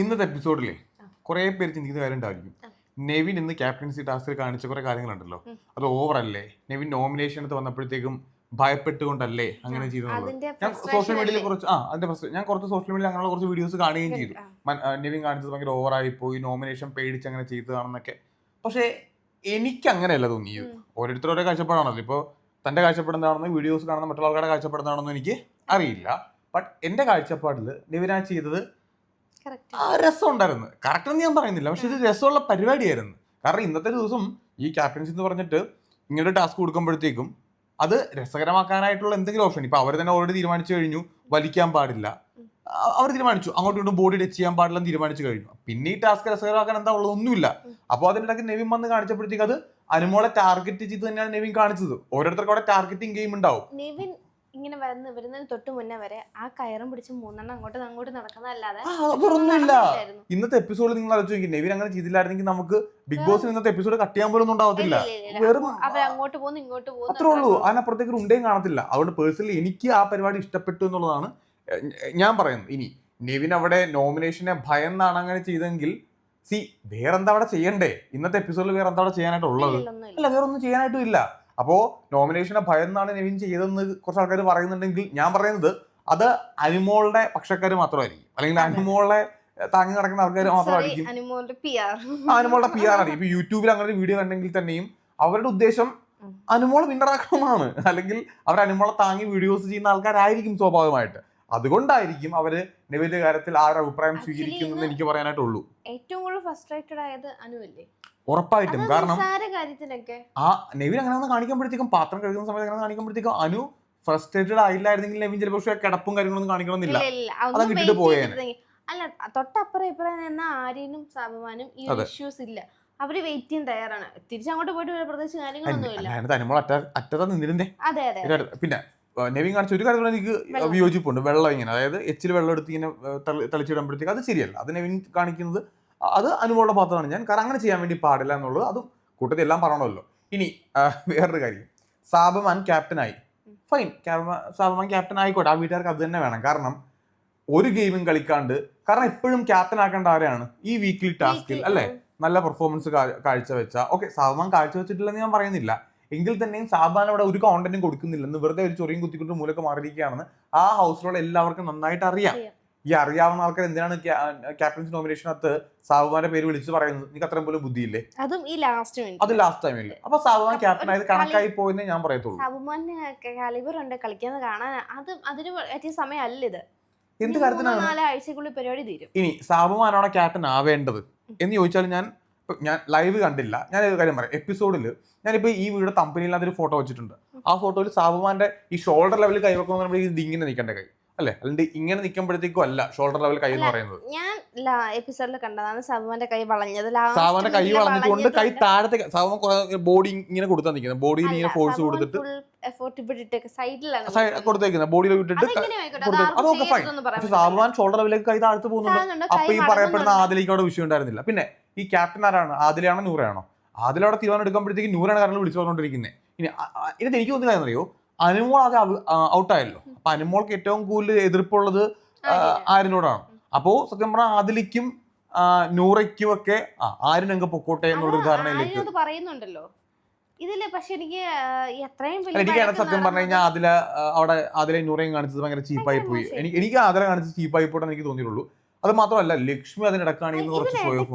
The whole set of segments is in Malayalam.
ഇന്നത്തെ എപ്പിസോഡിലെ കുറെ പേര് ചിന്തിക്കുന്ന കാര്യം ഉണ്ടായിരിക്കും. നെവിൻ ഇന്ന് ക്യാപ്റ്റൻസി ടാസ്കിൽ കാണിച്ച കുറെ കാര്യങ്ങളുണ്ടല്ലോ. അത് ഓവർ അല്ലേ? നെവിൻ നോമിനേഷൻ എടുത്ത് വന്നപ്പോഴത്തേക്കും ഭയപ്പെട്ടുകൊണ്ടല്ലേ അങ്ങനെ ചെയ്തത് ഞാൻ സോഷ്യൽ മീഡിയയിൽ കുറച്ച് ആ അതിന്റെ പ്രശ്നം ഞാൻ കുറച്ച് സോഷ്യൽ മീഡിയയിൽ അങ്ങനെയുള്ള കുറച്ച് വീഡിയോസ് കാണുകയും ചെയ്തു. നെവിൻ കാണിച്ചത് ഭയങ്കര ഓവറായി പോയി നോമിനേഷൻ പേടിച്ച് അങ്ങനെ ചെയ്തതാണെന്നൊക്കെ. പക്ഷേ എനിക്ക് അങ്ങനെയല്ല തോന്നിയത് ഓരോരുത്തർ ഓരോ കാഴ്ചപ്പാടാണല്ലോ. ഇപ്പോൾ തന്റെ കാഴ്ചപ്പെടുന്നതാണെന്ന് വീഡിയോസ് കാണുന്ന മറ്റുള്ള ആൾക്കാരുടെ കാഴ്ചപ്പെടുന്നതാണെന്ന് എനിക്ക് അറിയില്ല. ബട്ട് എന്റെ കാഴ്ചപ്പാടിൽ നെവിൻ ആ ചെയ്തത്. ആ രസം ഉണ്ടായിരുന്നു കറക്റ്റ് എന്ന് ഞാൻ പറയുന്നില്ല. പക്ഷെ ഇത് രസമുള്ള പരിപാടിയായിരുന്നു. കാരണം ഇന്നത്തെ ദിവസം ഈ ക്യാപ്റ്റൻസി എന്ന് പറഞ്ഞിട്ട് ഇങ്ങനെ ടാസ്ക് കൊടുക്കുമ്പോഴത്തേക്കും അത് രസകരമാക്കാനായിട്ടുള്ള എന്തെങ്കിലും ഓപ്ഷൻ ഇപ്പൊ അവർ തന്നെ ഓൾറെഡി തീരുമാനിച്ചു കഴിഞ്ഞു. വലിക്കാൻ പാടില്ല. അവർ തീരുമാനിച്ചു. അങ്ങോട്ടും ഇങ്ങോട്ടും ബോഡി ടച്ച് ചെയ്യാൻ പാടില്ല തീരുമാനിച്ചു കഴിഞ്ഞു. പിന്നെ ഈ ടാസ്ക് രസകരമാക്കാൻ എന്താ ഉള്ളത് ഒന്നുമില്ല. അപ്പോൾ അതിനിടയ്ക്ക് നെവിൻ വന്ന് കാണിച്ചപ്പോഴത്തേക്ക് അത് അനുമോളെ ടാർഗറ്റ് ചെയ്ത് തന്നെയാണ് നെവിൻ കാണിച്ചത്. ഓരോരുത്തർക്കും അവിടെ ടാർഗറ്റിംഗ് ഗെയിം ഉണ്ടാവും. ഇങ്ങനെ വരുന്ന വരുന്നതിന് തൊട്ട് മുന്നേ വരെ ആ കയറും പിടിച്ച് മൂന്നെണ്ണം അങ്ങോട്ടും അങ്ങോട്ട് നടക്കുന്നതല്ലാതെ നടന്നില്ലായിരുന്നു. ഇന്നത്തെ എപ്പിസോഡ് നിങ്ങൾ ആലോചിച്ച് നോക്കി നെവിൻ അങ്ങനെ ചെയ്തില്ലായിരുന്നെങ്കിൽ നമുക്ക് ബിഗ് ബോസ് ഇന്നത്തെ എപ്പിസോഡ് കട്ട് ചെയ്യാൻ പോലും ഉണ്ടാവത്തില്ല. ഇല്ല, ഇല്ല, ഇല്ല. വെറും അവർ അങ്ങോട്ട് പോകുന്നു ഇങ്ങോട്ട് പോകുന്നു അത്രേ ഉള്ളൂ. അതിനപ്പുറത്തേക്ക് ഒരു ഉണ്ടയും കാണത്തില്ല. അതുകൊണ്ട് പേഴ്സണലി എനിക്ക് ആ പരിപാടി ഇഷ്ടപ്പെട്ടു എന്നുള്ളതാണ് ഞാൻ പറയുന്നത്. ഇനി നെവിൻ അവിടെ നോമിനേഷനെ ഭയന്നാണ് അങ്ങനെ ചെയ്തെങ്കിൽ സി വേറെന്താ അവിടെ ചെയ്യണ്ടേ? ഇന്നത്തെ എപ്പിസോഡിൽ വേറെ എന്താ അവിടെ ചെയ്യാനായിട്ടുള്ളത്? ഇല്ല, ഒന്നുമില്ല. അല്ല വേറെ ഒന്നും ചെയ്യാനായിട്ടും ഇല്ല. അപ്പോ നോമിനേഷനെ ഭയന്നാണ് നിവിൻ ചെയ്തതെന്ന് കുറച്ച് ആൾക്കാർ പറയുന്നുണ്ടെങ്കിൽ ഞാൻ പറയുന്നത് അത് അനുമോളുടെ പക്ഷക്കാർ മാത്രമായിരിക്കും. അല്ലെങ്കിൽ അനുമോളെ താങ്ങി നടക്കുന്ന ആൾക്കാർ മാത്രമായിരിക്കും. അനുമോളുടെ പി ആർ ആണ്. ഇപ്പൊ യൂട്യൂബിൽ അങ്ങനെ ഒരു വീഡിയോ കണ്ടെങ്കിൽ തന്നെയും അവരുടെ ഉദ്ദേശം. അനുമോളെ വിന്നറാക്കണമെന്നാണ് അല്ലെങ്കിൽ അവർ അനുമോളെ താങ്ങി വീഡിയോസ് ചെയ്യുന്ന ആൾക്കാരായിരിക്കും സ്വാഭാവികമായിട്ട്. അതുകൊണ്ടായിരിക്കും അവർ നിവിന്റെ കാര്യത്തിൽ ആ ഒരു അഭിപ്രായം സ്വീകരിക്കുന്നു സ്വീകരിക്കുന്നതെന്ന് എനിക്ക് പറയാനായിട്ടുള്ളൂ. ഏറ്റവും കൂടുതൽ ഫ്രസ്ട്രേറ്റഡ് ആയത് അനു അല്ലേ? ഉറപ്പായിട്ടും. കാരണം ആ നെവിൻ അങ്ങനെ ഒന്ന് കാണിക്കുമ്പോഴത്തേക്കും പാത്രം കഴുകുന്ന സമയത്ത് അങ്ങനെ കാണിക്കുമ്പോഴത്തേക്കും അനു ഫ്രസ്ട്രേറ്റഡ് ആയില്ലായിരുന്നെങ്കിൽ നെവിൻ ചിലപ്പോൾ പക്ഷേ കിടപ്പും കാര്യങ്ങളൊന്നും കാണിക്കണമെന്നില്ല. അതൊക്കെ ഇട്ടിട്ട് പോയേനെ. അല്ല തൊട്ടപ്പുറം ഇപ്പുറം നിന്ന ആര്യനും സാബുമാനും ഈ ഇഷ്യൂസ് ഇല്ല. അവർ വെയിറ്റ് ചെയ്യാൻ തയ്യാറാണ്. തിരിച്ചങ്ങോട്ട് പോയിട്ട് പ്രത്യേകിച്ച് കാര്യങ്ങളൊന്നുമില്ല അതെ അതെ പിന്നെ നെവിൻ കാണിച്ച ഒരു കാര്യത്തിൽ എനിക്ക് വിയോജിപ്പുണ്ട്. വെള്ളം ഇങ്ങനെ. അതായത് എച്ചിൽ വെള്ളം എടുത്ത് ഇങ്ങനെ തളിച്ചിടുമ്പോഴത്തേക്ക് അത് ശരിയല്ല. അത് നെവിൻ കാണിക്കുന്നത് അത് അനുഭവമുള്ള ഭാഗത്താണ് ഞാൻ കാരണം അങ്ങനെ ചെയ്യാൻ വേണ്ടി പാടില്ല എന്നുള്ളത് അതും കൂട്ടത്തിൽ എല്ലാം പറയണമല്ലോ. ഇനി വേറൊരു കാര്യം. സാബമാൻ ക്യാപ്റ്റനായി ഫൈൻ സാബമാൻ ക്യാപ്റ്റൻ ആയിക്കോട്ടെ. ആ വീട്ടുകാർക്ക് അത് തന്നെ വേണം. കാരണം ഒരു ഗെയിമും കളിക്കാണ്ട് കാരണം എപ്പോഴും ക്യാപ്റ്റൻ ആക്കേണ്ട ആരെയാണ് ഈ വീക്ക്ലി ടാസ്കിൽ അല്ലെ? നല്ല പെർഫോമൻസ് കാഴ്ചവെച്ച. ഓക്കെ സാബമാൻ കാഴ്ചവെച്ചിട്ടില്ലെന്ന് ഞാൻ പറയുന്നില്ല. എങ്കിൽ തന്നെയും സാബാൻ അവിടെ ഒരു കോണ്ടന്റും കൊടുക്കുന്നില്ലെന്ന് വെറുതെ ഒരു ചൊറിയും കുത്തിക്കൊണ്ട് മൂലൊക്കെ മാറിയിരിക്കുകയാണെന്ന് ആ ഹൗസിലുള്ള എല്ലാവർക്കും നന്നായിട്ട് അറിയാം. ഈ അറിയാവുന്ന ആൾക്കാർ എന്തിനാണ് ക്യാപ്റ്റൻസി നോമിനേഷനകത്ത് സാബുമാന്റെ പേര് വിളിച്ച് പറയുന്നത്? നിനക്ക് അത്രയും പോലും ബുദ്ധിയില്ലേ? അതും ഈ ലാസ്റ്റ് അത് ലാസ്റ്റ് ടൈമിൽ അപ്പൊ സാബുമാൻ ക്യാപ്റ്റൻ ആയത് കണക്കായി പോയെന്നേ ഞാൻ പറയത്തുള്ളൂ. സാബുമാന് കാലിബർ ഉണ്ട് കളിക്കുന്നത് കാണാൻ. അത് അതിന് പറ്റിയ സമയമല്ല ഇത്. എന്ത് കാര്യത്തിനാണ്? നാലാഴ്ചക്കുള്ളിൽ പരിപാടി തീരും. ഇനി സാബുമാനാണ് ക്യാപ്റ്റൻ ആവേണ്ടത്? എന്ന് ചോദിച്ചാൽ ഞാൻ ഞാൻ ലൈവ് കണ്ടില്ല. ഞാൻ ഒരു കാര്യം പറയാം. എപ്പിസോഡിൽ ഞാനിപ്പോ ഈ വീട് തമ്പനിയിൽ അതൊരു ഫോട്ടോ വെച്ചിട്ടുണ്ട്. ആ ഫോട്ടോയിൽ സാബുമാന്റെ ഈ ഷോൾഡർ ലെവലിൽ കൈവെക്കുന്ന ഇത് ഇങ്ങനെ നിൽക്കേണ്ട കൈ? അല്ലെ? അല്ലെങ്കിൽ ഇങ്ങനെ നിൽക്കുമ്പോഴത്തേക്കും അല്ല ഷോൾഡർ ലെവൽ കൈ എന്ന് പറയുന്നത്. ഞാൻ എപ്പിസോഡിൽ കണ്ടതാണ് സാബുമാന്റെ കൈ വളഞ്ഞത്. സാബുമാന്റെ കൈ വളഞ്ഞിട്ടുകൊണ്ട് കൈ താഴത്തെ സാബു ബോഡി ഇങ്ങനെ കൊടുത്താൽ നിൽക്കുന്നത് ബോഡിയിൽ ഇങ്ങനെ ഫോഴ്സ് കൊടുത്തിട്ട് സൈഡിലാണ് കൊടുത്തേക്കുന്നത് ബോഡിയിൽ വിട്ടിട്ട്. അതൊക്കെ ഫൈൻ പക്ഷെ സാബുമാൻ ഷോൾഡർ ലെവലിലേക്ക് കൈ താഴ്ത്തു പോകുന്നുണ്ട്. അപ്പൊ ഈ പറയപ്പെടുന്ന ആദിലേക്ക് അവിടെ വിഷയം ഉണ്ടായിരുന്നില്ല. പിന്നെ ഈ ക്യാപ്റ്റൻ ആരാണ്? ആദിലാണോ നൂറയാണോ? ആദില അവിടെ തീരുമാനം എടുക്കുമ്പോഴത്തേക്ക് നൂറാണ് കാരണം വിളിച്ചു പറഞ്ഞുകൊണ്ടിരിക്കുന്നത് ഇനി ഇതിന് എനിക്ക് തോന്നുന്നില്ല കാര്യം അറിയോ? അനുമോൾ അത് ഔട്ടായല്ലോ. അപ്പൊ അനുമോൾക്ക് ഏറ്റവും കൂടുതൽ എതിർപ്പുള്ളത് ആരിനോടാണ് അപ്പോ സത്യം പറഞ്ഞാൽ ആദിലിക്കും നൂറയ്ക്കും ഒക്കെ ആരിനങ്ങ് പൊക്കോട്ടെ എന്നുള്ളൊരു ധാരണയിലേക്ക് പറയുന്നുണ്ടല്ലോ. ഇതിൽ പക്ഷെ എനിക്ക് എത്രയും എനിക്കാണ് സത്യം പറഞ്ഞു കഴിഞ്ഞാൽ അതില അവിടെ അതിലെ നൂറയും കാണിച്ചത് ഭയങ്കര ചീപ്പായി പോയി. എനിക്ക് എനിക്ക് ആദര കാണിച്ചത് ചീപ്പായി പോട്ടെന്ന് എനിക്ക് തോന്നിയിട്ടുള്ളൂ. അത് മാത്രമല്ല ലക്ഷ്മി അതിനിടക്കാണെങ്കിൽ കുറച്ച് ഷോ ഓഫ്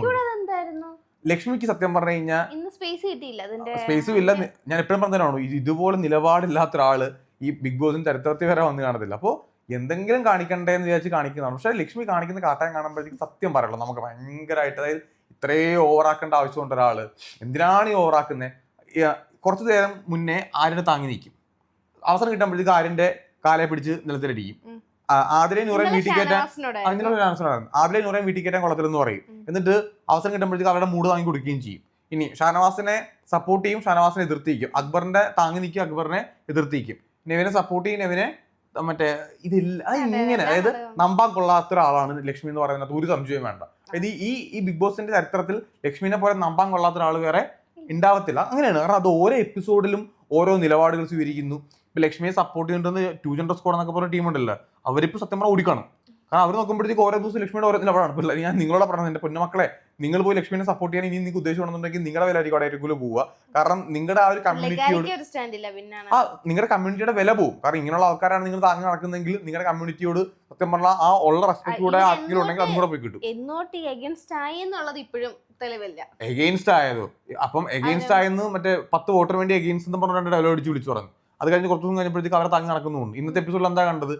ലക്ഷ്മിക്ക് സത്യം പറഞ്ഞു കഴിഞ്ഞാൽ ഇന്ന് സ്പേസ് കിട്ടിയില്ല അതിന്റെ സ്പേസും ഇല്ല. ഞാൻ എപ്പോഴും പറഞ്ഞതാണോ ഇതുപോലെ നിലപാടില്ലാത്ത ഒരാൾ ഈ ബിഗ് ബോസിന് ചരിത്രത്തിൽ വരെ വന്ന് കാണത്തില്ല. അപ്പോൾ എന്തെങ്കിലും കാണിക്കണ്ടേ എന്ന് വിചാരിച്ച് കാണിക്കുന്നതാണ്. പക്ഷെ ലക്ഷ്മി കാണിക്കുന്ന കാട്ടാൻ കാണുമ്പോഴത്തേക്ക് സത്യം പറയുള്ളൂ നമുക്ക് ഭയങ്കരമായിട്ട് അതായത് ഇത്രേ ഓവറാക്കേണ്ട ആവശ്യമുണ്ട് ഒരാൾ. എന്തിനാണ് ഈ ഓവറാക്കുന്നത് കുറച്ചു നേരം മുന്നേ ആരുടെ താങ്ങി നിൽക്കും. അവസരം കിട്ടുമ്പോഴത്തേക്ക് ആരിന്റെ കാലെ പിടിച്ച് നിലത്തിലടിക്കും. ആദ്യം നൂറേം വീട്ടിൽ കയറ്റാൻ അങ്ങനെയുള്ള ആൻസർ ആണ് ആദ്യം നൂറേം വീട്ടിൽ കയറ്റാൻ കൊള്ളത്തില്ലെന്ന് പറയും. എന്നിട്ട് അവസരം കിട്ടുമ്പോഴത്തേക്ക് അവരുടെ മൂട് വാങ്ങി കൊടുക്കുകയും ചെയ്യും. ഇനി ഷാനവാസിനെ സപ്പോർട്ട് ചെയ്യും ഷാനവാസിനെ എതിർത്തിക്കും അക്ബറിന്റെ താങ്ങി നിൽക്കും അക്ബറിനെ എതിർത്തിക്കും നെവിനെ സപ്പോർട്ട് ചെയ്യും നെവിനെ മറ്റേ ഇതില്ല ഇങ്ങനെ. അതായത് അതെ. നമ്പാൻ കൊള്ളാത്ത ഒരാളാണ് ലക്ഷ്മി എന്ന് പറയുന്നത്. ഒരു സംശയം വേണ്ട. അതായത് ഈ ഈ ബിഗ് ബോസിന്റെ ചരിത്രത്തിൽ ലക്ഷ്മിനെ പോലെ നമ്പാൻ കൊള്ളാത്ത ഒരാൾ വേറെ ഉണ്ടാവത്തില്ല. അങ്ങനെയാണ്. കാരണം അത് ഓരോ എപ്പിസോഡിലും ഓരോ നിലപാടുകൾ സ്വീകരിക്കുന്നു. ഇപ്പൊ ലക്ഷ്മിയെ സപ്പോർട്ട് ചെയ്യുന്നുണ്ടെന്ന് ടൂ ജൻഡർ സ്കോഡ് എന്നൊക്കെ പറഞ്ഞ ടീമുണ്ടല്ലോ അവരിപ്പോ സത്യം പറഞ്ഞാൽ ഓടിക്കണം. കാരണം അവർ നോക്കുമ്പോഴത്തേക്ക് ഓരോ ദിവസം ലക്ഷ്മിയുടെ ഓരോ നിലപാടാണ് ഇപ്പൊ ഞാൻ നിങ്ങളോട് പറഞ്ഞത് എന്റെ പൊന്നുമക്കളെ നിങ്ങൾ പോയി ലക്ഷ്മിനെ സപ്പോർട്ട് ചെയ്യാൻ ഇനി നിങ്ങൾക്ക് ഉദ്ദേശിക്കണമെന്നുണ്ടെങ്കിൽ നിങ്ങളുടെ വില ആയിരിക്കും പോവുക. കാരണം നിങ്ങളുടെ ആ ഒരു കമ്മ്യൂണിറ്റിയോട് ആ നിങ്ങളുടെ കമ്മ്യൂണിറ്റിയുടെ വില പോകും കാരണം ഇങ്ങനെയുള്ള ആൾക്കാരാണ് നിങ്ങൾ താങ്ങി നടക്കുന്നെങ്കിൽ നിങ്ങളുടെ കമ്മ്യൂണിറ്റിയോട് സത്യം പറഞ്ഞാൽ ആ ഉള്ള റെസ്പെക്ട് കൂടെ ആർക്കെങ്കിലും ഉണ്ടെങ്കിൽ അതും കൂടെ പോയി കിട്ടും. എന്നോട്ട് എഗൻസ്റ്റ് ആയി എന്നുള്ളത് ഇപ്പോഴും തെളിവില്ല. എഗെയിൻസ്റ്റ് ആയതോ? അപ്പം എഗെയിൻസ്റ്റ് ആയെന്ന് മറ്റേ പത്ത് വോട്ടർ വേണ്ടി എഗെയിൻസ്റ്റ് എന്ന് പറഞ്ഞിട്ട് ഡയലോഗ് അടിച്ച് വിളിച്ചു പറഞ്ഞു. അത് കഴിഞ്ഞ് കുറച്ച് ദിവസം കഴിഞ്ഞപ്പോഴത്തേക്ക് അവരെ തങ്ങി നടക്കുന്നുണ്ട് ഇന്നത്തെ എപ്പിസോഡിൽ എന്താ കണ്ടത്?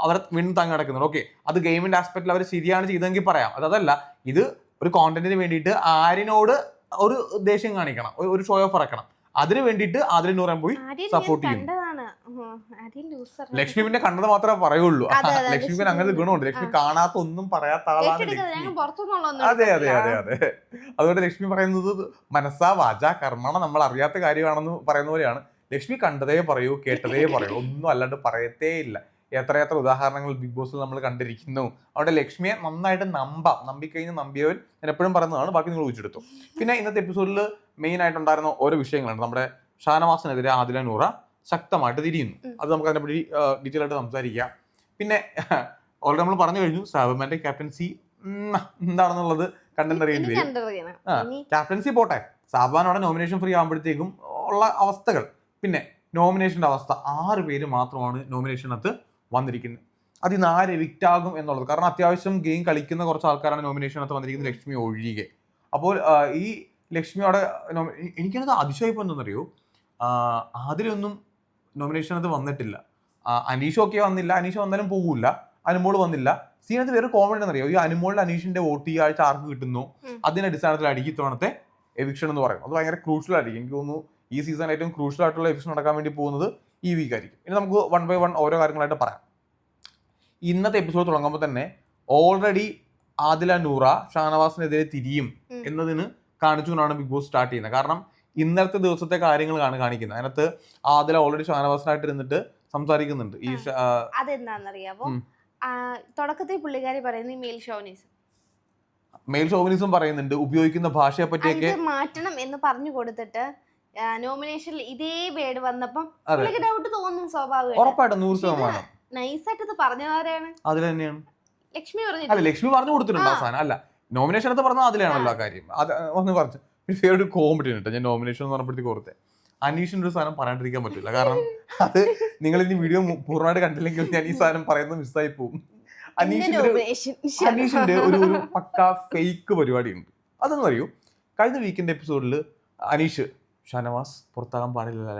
അവരെ വീണ്ടും തങ്ങി നടക്കുന്നുണ്ട്. ഓക്കെ അത് ഗെയിമിന്റെ ആസ്പെക്റ്റിൽ അവർ ശരിയാണ് ചെയ്തെങ്കിൽ പറയാം. അത് അതല്ല ഇത് ഒരു കോണ്ടന്റിന് വേണ്ടിയിട്ട് ആരിനോട് ഒരു ദേഷ്യം കാണിക്കണം. ഒരു- ഷോ ഓഫ് ഇറക്കണം. അതിന് വേണ്ടിയിട്ട് അതിൽ നൂറാൻ പോയി സപ്പോർട്ട് ചെയ്യും ലക്ഷ്മി പിന്നെ കണ്ടത് മാത്രമേ പറയുള്ളൂ. ലക്ഷ്മി പിന്നെ അങ്ങനെ ഗുണമുണ്ട്. ലക്ഷ്മി കാണാത്ത ഒന്നും പറയാത്ത ആളാണ് അതെ അതെ അതെ അതെ. അതുകൊണ്ട് ലക്ഷ്മി പറയുന്നത് മനസ്സാ വാച കർമ്മണ നമ്മൾ അറിയാത്ത കാര്യമാണെന്ന് പറയുന്ന പോലെയാണ്. ലക്ഷ്മി കണ്ടതേ പറയൂ കേട്ടതേ പറയൂ. ഒന്നും അല്ലാണ്ട് പറയത്തേ ഇല്ല. എത്രയെത്ര ഉദാഹരണങ്ങൾ ബിഗ് ബോസിൽ നമ്മൾ കണ്ടിരിക്കുന്നു. അവിടെ ലക്ഷ്മിയെ നന്നായിട്ട് നമ്പാം. നമ്പിക്കഴിഞ്ഞ് നമ്പിയവൻ ഞാൻ എപ്പോഴും പറയുന്നതാണ് ബാക്കി നിങ്ങൾ ഊച്ചെടുത്തു പിന്നെ ഇന്നത്തെ എപ്പിസോഡിൽ മെയിൻ ആയിട്ടുണ്ടായിരുന്ന ഓരോ വിഷയങ്ങളുണ്ട്. നമ്മുടെ ഷാനവാസിനെതിരെ ആദില നൂറ ശക്തമായിട്ട് തിരിയുന്നു. അത് നമുക്ക് അതിനെപ്പറ്റി ഡീറ്റെയിൽ ആയിട്ട് സംസാരിക്കാം. പിന്നെ ഓൾറെഡി നമ്മൾ പറഞ്ഞു കഴിഞ്ഞു സാബമാന്റെ ക്യാപ്റ്റൻസി എന്താണെന്നുള്ളത് കണ്ടെന്നറിയേണ്ടി വരും. ക്യാപ്റ്റൻസി പോട്ടെ. സാബാനോടെ നോമിനേഷൻ ഫ്രീ ആകുമ്പോഴത്തേക്കും ഉള്ള അവസ്ഥകൾ. പിന്നെ നോമിനേഷന്റെ അവസ്ഥ. ആറ് പേര് മാത്രമാണ് നോമിനേഷനകത്ത് വന്നിരിക്കുന്നത്. അതിൽ നിന്ന് ആര് ആകും എന്നുള്ളത്. കാരണം അത്യാവശ്യം ഗെയിം കളിക്കുന്ന കുറച്ച് ആൾക്കാരാണ് നോമിനേഷനകത്ത് വന്നിരിക്കുന്നത് ലക്ഷ്മി ഒഴികെ. അപ്പോൾ ഈ ലക്ഷ്മിയുടെ എനിക്കത് അതിശയപ്പം എന്തെന്നറിയോ ആ, ആദിലൊന്നും നോമിനേഷനകത്ത് വന്നിട്ടില്ല. ആ, അനീഷ് ഒക്കെ വന്നില്ല. അനീഷ് വന്നാലും പോകില്ല അനുമോൾ വന്നില്ല. സീനത്ത് വേറെ കോമഡി എന്നറിയോ ഈ അനുമോളിൽ അനീഷിന്റെ വോട്ട് ഈ ആഴ്ച ആർക്ക് കിട്ടുന്നു. അതിന്റെ അടിസ്ഥാനത്തിൽ അടിക്കും ഇത്തവണത്തെ എവിക്ഷൻ എന്ന് പറയും അത് ഭയങ്കര ക്രൂഷ്യൽ ആയിരിക്കും. എനിക്ക് തോന്നുന്നു ഈ സീസൺ ഏറ്റവും ക്രൂഷ്യൽ ആയിട്ടുള്ള എഫിഷൻ നടക്കാൻ വേണ്ടി പോകുന്നത് ഈ വീക്ക് ആയിരിക്കും. ഇനി നമുക്ക് വൺ ബൈ വൺ ഓരോ കാര്യങ്ങളായിട്ട് പറയാം. ഇന്നത്തെ എപ്പിസോഡ് തുടങ്ങുമ്പോൾ തന്നെ ഓൾറെഡി ആദില നൂറ ഷാനവാസിനെതിരെ തിരിയും. എന്നതിന് കാണിച്ചുകൊണ്ടാണ് ബിഗ് ബോസ് സ്റ്റാർട്ട് ചെയ്യുന്നത്. കാരണം ഇന്നത്തെ ദിവസത്തെ കാര്യങ്ങളാണ് കാണിക്കുന്നത്. അതിനകത്ത് ആദില ഓൾറെഡി ഷാനവാസിനായിട്ട് ഇരുന്നിട്ട് സംസാരിക്കുന്നുണ്ട്. ഈ അതെന്താണെന്നറിയാമോ തുടക്കത്തിൽ പുള്ളിക്കാരി പറയുന്നത് മെയിൽ ഷോനിസം മെയിൽ ഷോവിനിസം പറയുന്നുണ്ട്. ഉപയോഗിക്കുന്ന ഭാഷയെ പറ്റിയൊക്കെ മാറ്റണം എന്ന് പറഞ്ഞു കൊടുത്തിട്ട് നോമിനേഷനിൽ ഇതേ വേർഡ് വന്നപ്പം എനിക്ക് ഡൗട്ട് തോന്നും സ്വാഭാവികം ഉറപ്പായിട്ടും നൂറ് ശതമാനം. നൈസായിട്ട് ഇത് പറഞ്ഞതാരാണ് അതിൽ തന്നെയാണ്. ലക്ഷ്മി പറഞ്ഞു അല്ല ലക്ഷ്മി പറഞ്ഞു കൊടുത്തിട്ടുണ്ട്. അവസാനം. അല്ല നോമിനേഷൻ എടുത്ത് പറഞ്ഞാൽ അതിലാണല്ലോ ആ. കാര്യം. അത് ഒന്ന് പറഞ്ഞു പിന്നെ ഒരു കോമഡി ഉണ്ട് ഞാൻ നോമിനേഷൻ എന്ന് പറഞ്ഞപ്പോഴത്തേക്ക് ഓർത്തെ. അനീഷിന്റെ ഒരു സാധനം പറയാണ്ടിരിക്കാൻ പറ്റില്ല. കാരണം അത് നിങ്ങൾ ഇനി വീഡിയോ പൂർണമായിട്ട് കണ്ടില്ലെങ്കിൽ ഞാൻ ഈ സാധനം പറയുന്നത് മിസ്സായി പോകും അനീഷിന്റെ അനീഷിന്റെ ഒരു ഒരു പക്ക ഫേക്ക് പരിപാടി ഉണ്ട് അതൊന്നും അറിയൂ കഴിഞ്ഞ വീക്കിന്റെ എപ്പിസോഡിൽ അനീഷ് ഷാനവാസ് പുറത്താകാൻ പാടില്ല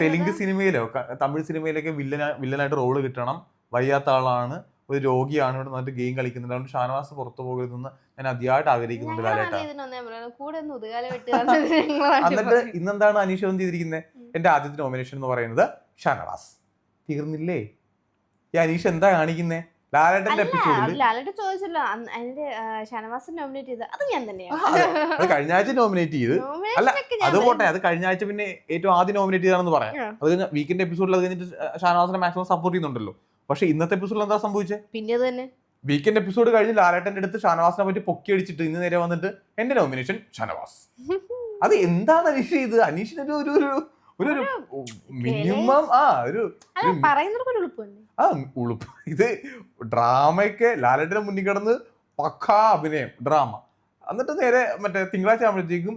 തെലുങ്ക് സിനിമയിലോ തമിഴ് സിനിമയിലൊക്കെ വില്ലന വില്ലനായിട്ട് റോൾ കിട്ടണം. വയ്യാത്ത ആളാണ് ഒരു രോഗിയാണ് ഇവിടെ നന്നായിട്ട് ഗെയിം കളിക്കുന്നുണ്ട് അതുകൊണ്ട് ഷാനവാസ് പുറത്തു പോകരുതെന്ന് ഞാൻ അതിയായിട്ട് ആഗ്രഹിക്കുന്നുണ്ട് ലാലേട്ട എന്നിട്ട് ഇന്നെന്താണ് അനീഷ് എന്ത് ചെയ്തിരിക്കുന്നത് എന്റെ ആദ്യത്തെ നോമിനേഷൻ എന്ന് പറയുന്നത് ഷാനവാസ്. തീർന്നില്ലേ? ഈ അനീഷ് എന്താ കാണിക്കുന്നേ? ലാലേട്ടന്റെ എപ്പിസോഡിൽ ലാലിട്ട് ചോദിച്ചല്ലോ. അന്ന് അതിന്റെ ഷനവാസൻ നോമിനേറ്റ് ചെയ്ത് അത് ഞാൻ തന്നെയാണ്. കഴിഞ്ഞ ആഴ്ച നോമിനേറ്റ് ചെയ്ത്. അല്ല, അത് പോട്ടെ അത് കഴിഞ്ഞ ആഴ്ച പിന്നെ ഏറ്റവും ആദ്യം നോമിനേറ്റ് ചെയ്താണെന്ന് പറയാം. അത് കഴിഞ്ഞ വീക്കെൻഡ് എപ്പിസോഡിൽ അത് കഴിഞ്ഞിട്ട് ഷാനവാസിനെ മാക്സിമം സപ്പോർട്ട് ചെയ്യുന്നുണ്ടല്ലോ. പക്ഷെ ഇന്നത്തെ എപ്പിസോഡിൽ എന്താ സംഭവിച്ചത് പിന്നെ തന്നെ. വീക്കെൻഡ് എപ്പിസോഡ് കഴിഞ്ഞ് ലാലേട്ടന്റെ അടുത്ത് ഷാനവാസിനെ പറ്റി പൊക്കി അടിച്ചിട്ട് ഇന്ന് നേരെ വന്നിട്ട് എന്റെ നോമിനേഷൻ ഷാനവാസ്. അത് എന്താണ് അനീഷ് ഇത് അനീഷിനൊരു ഒരു ഒരു മിനിമം ആ ഒരു ആ ഉളുപ്പ്. ഇത് ഡ്രാമയൊക്കെ ലാലേട്ടന്റെ മുന്നിൽ കിടന്ന് പക്കാ അഭിനയം ഡ്രാമ. എന്നിട്ട് നേരെ മറ്റേ തിങ്കളാഴ്ച ആകുമ്പോഴത്തേക്കും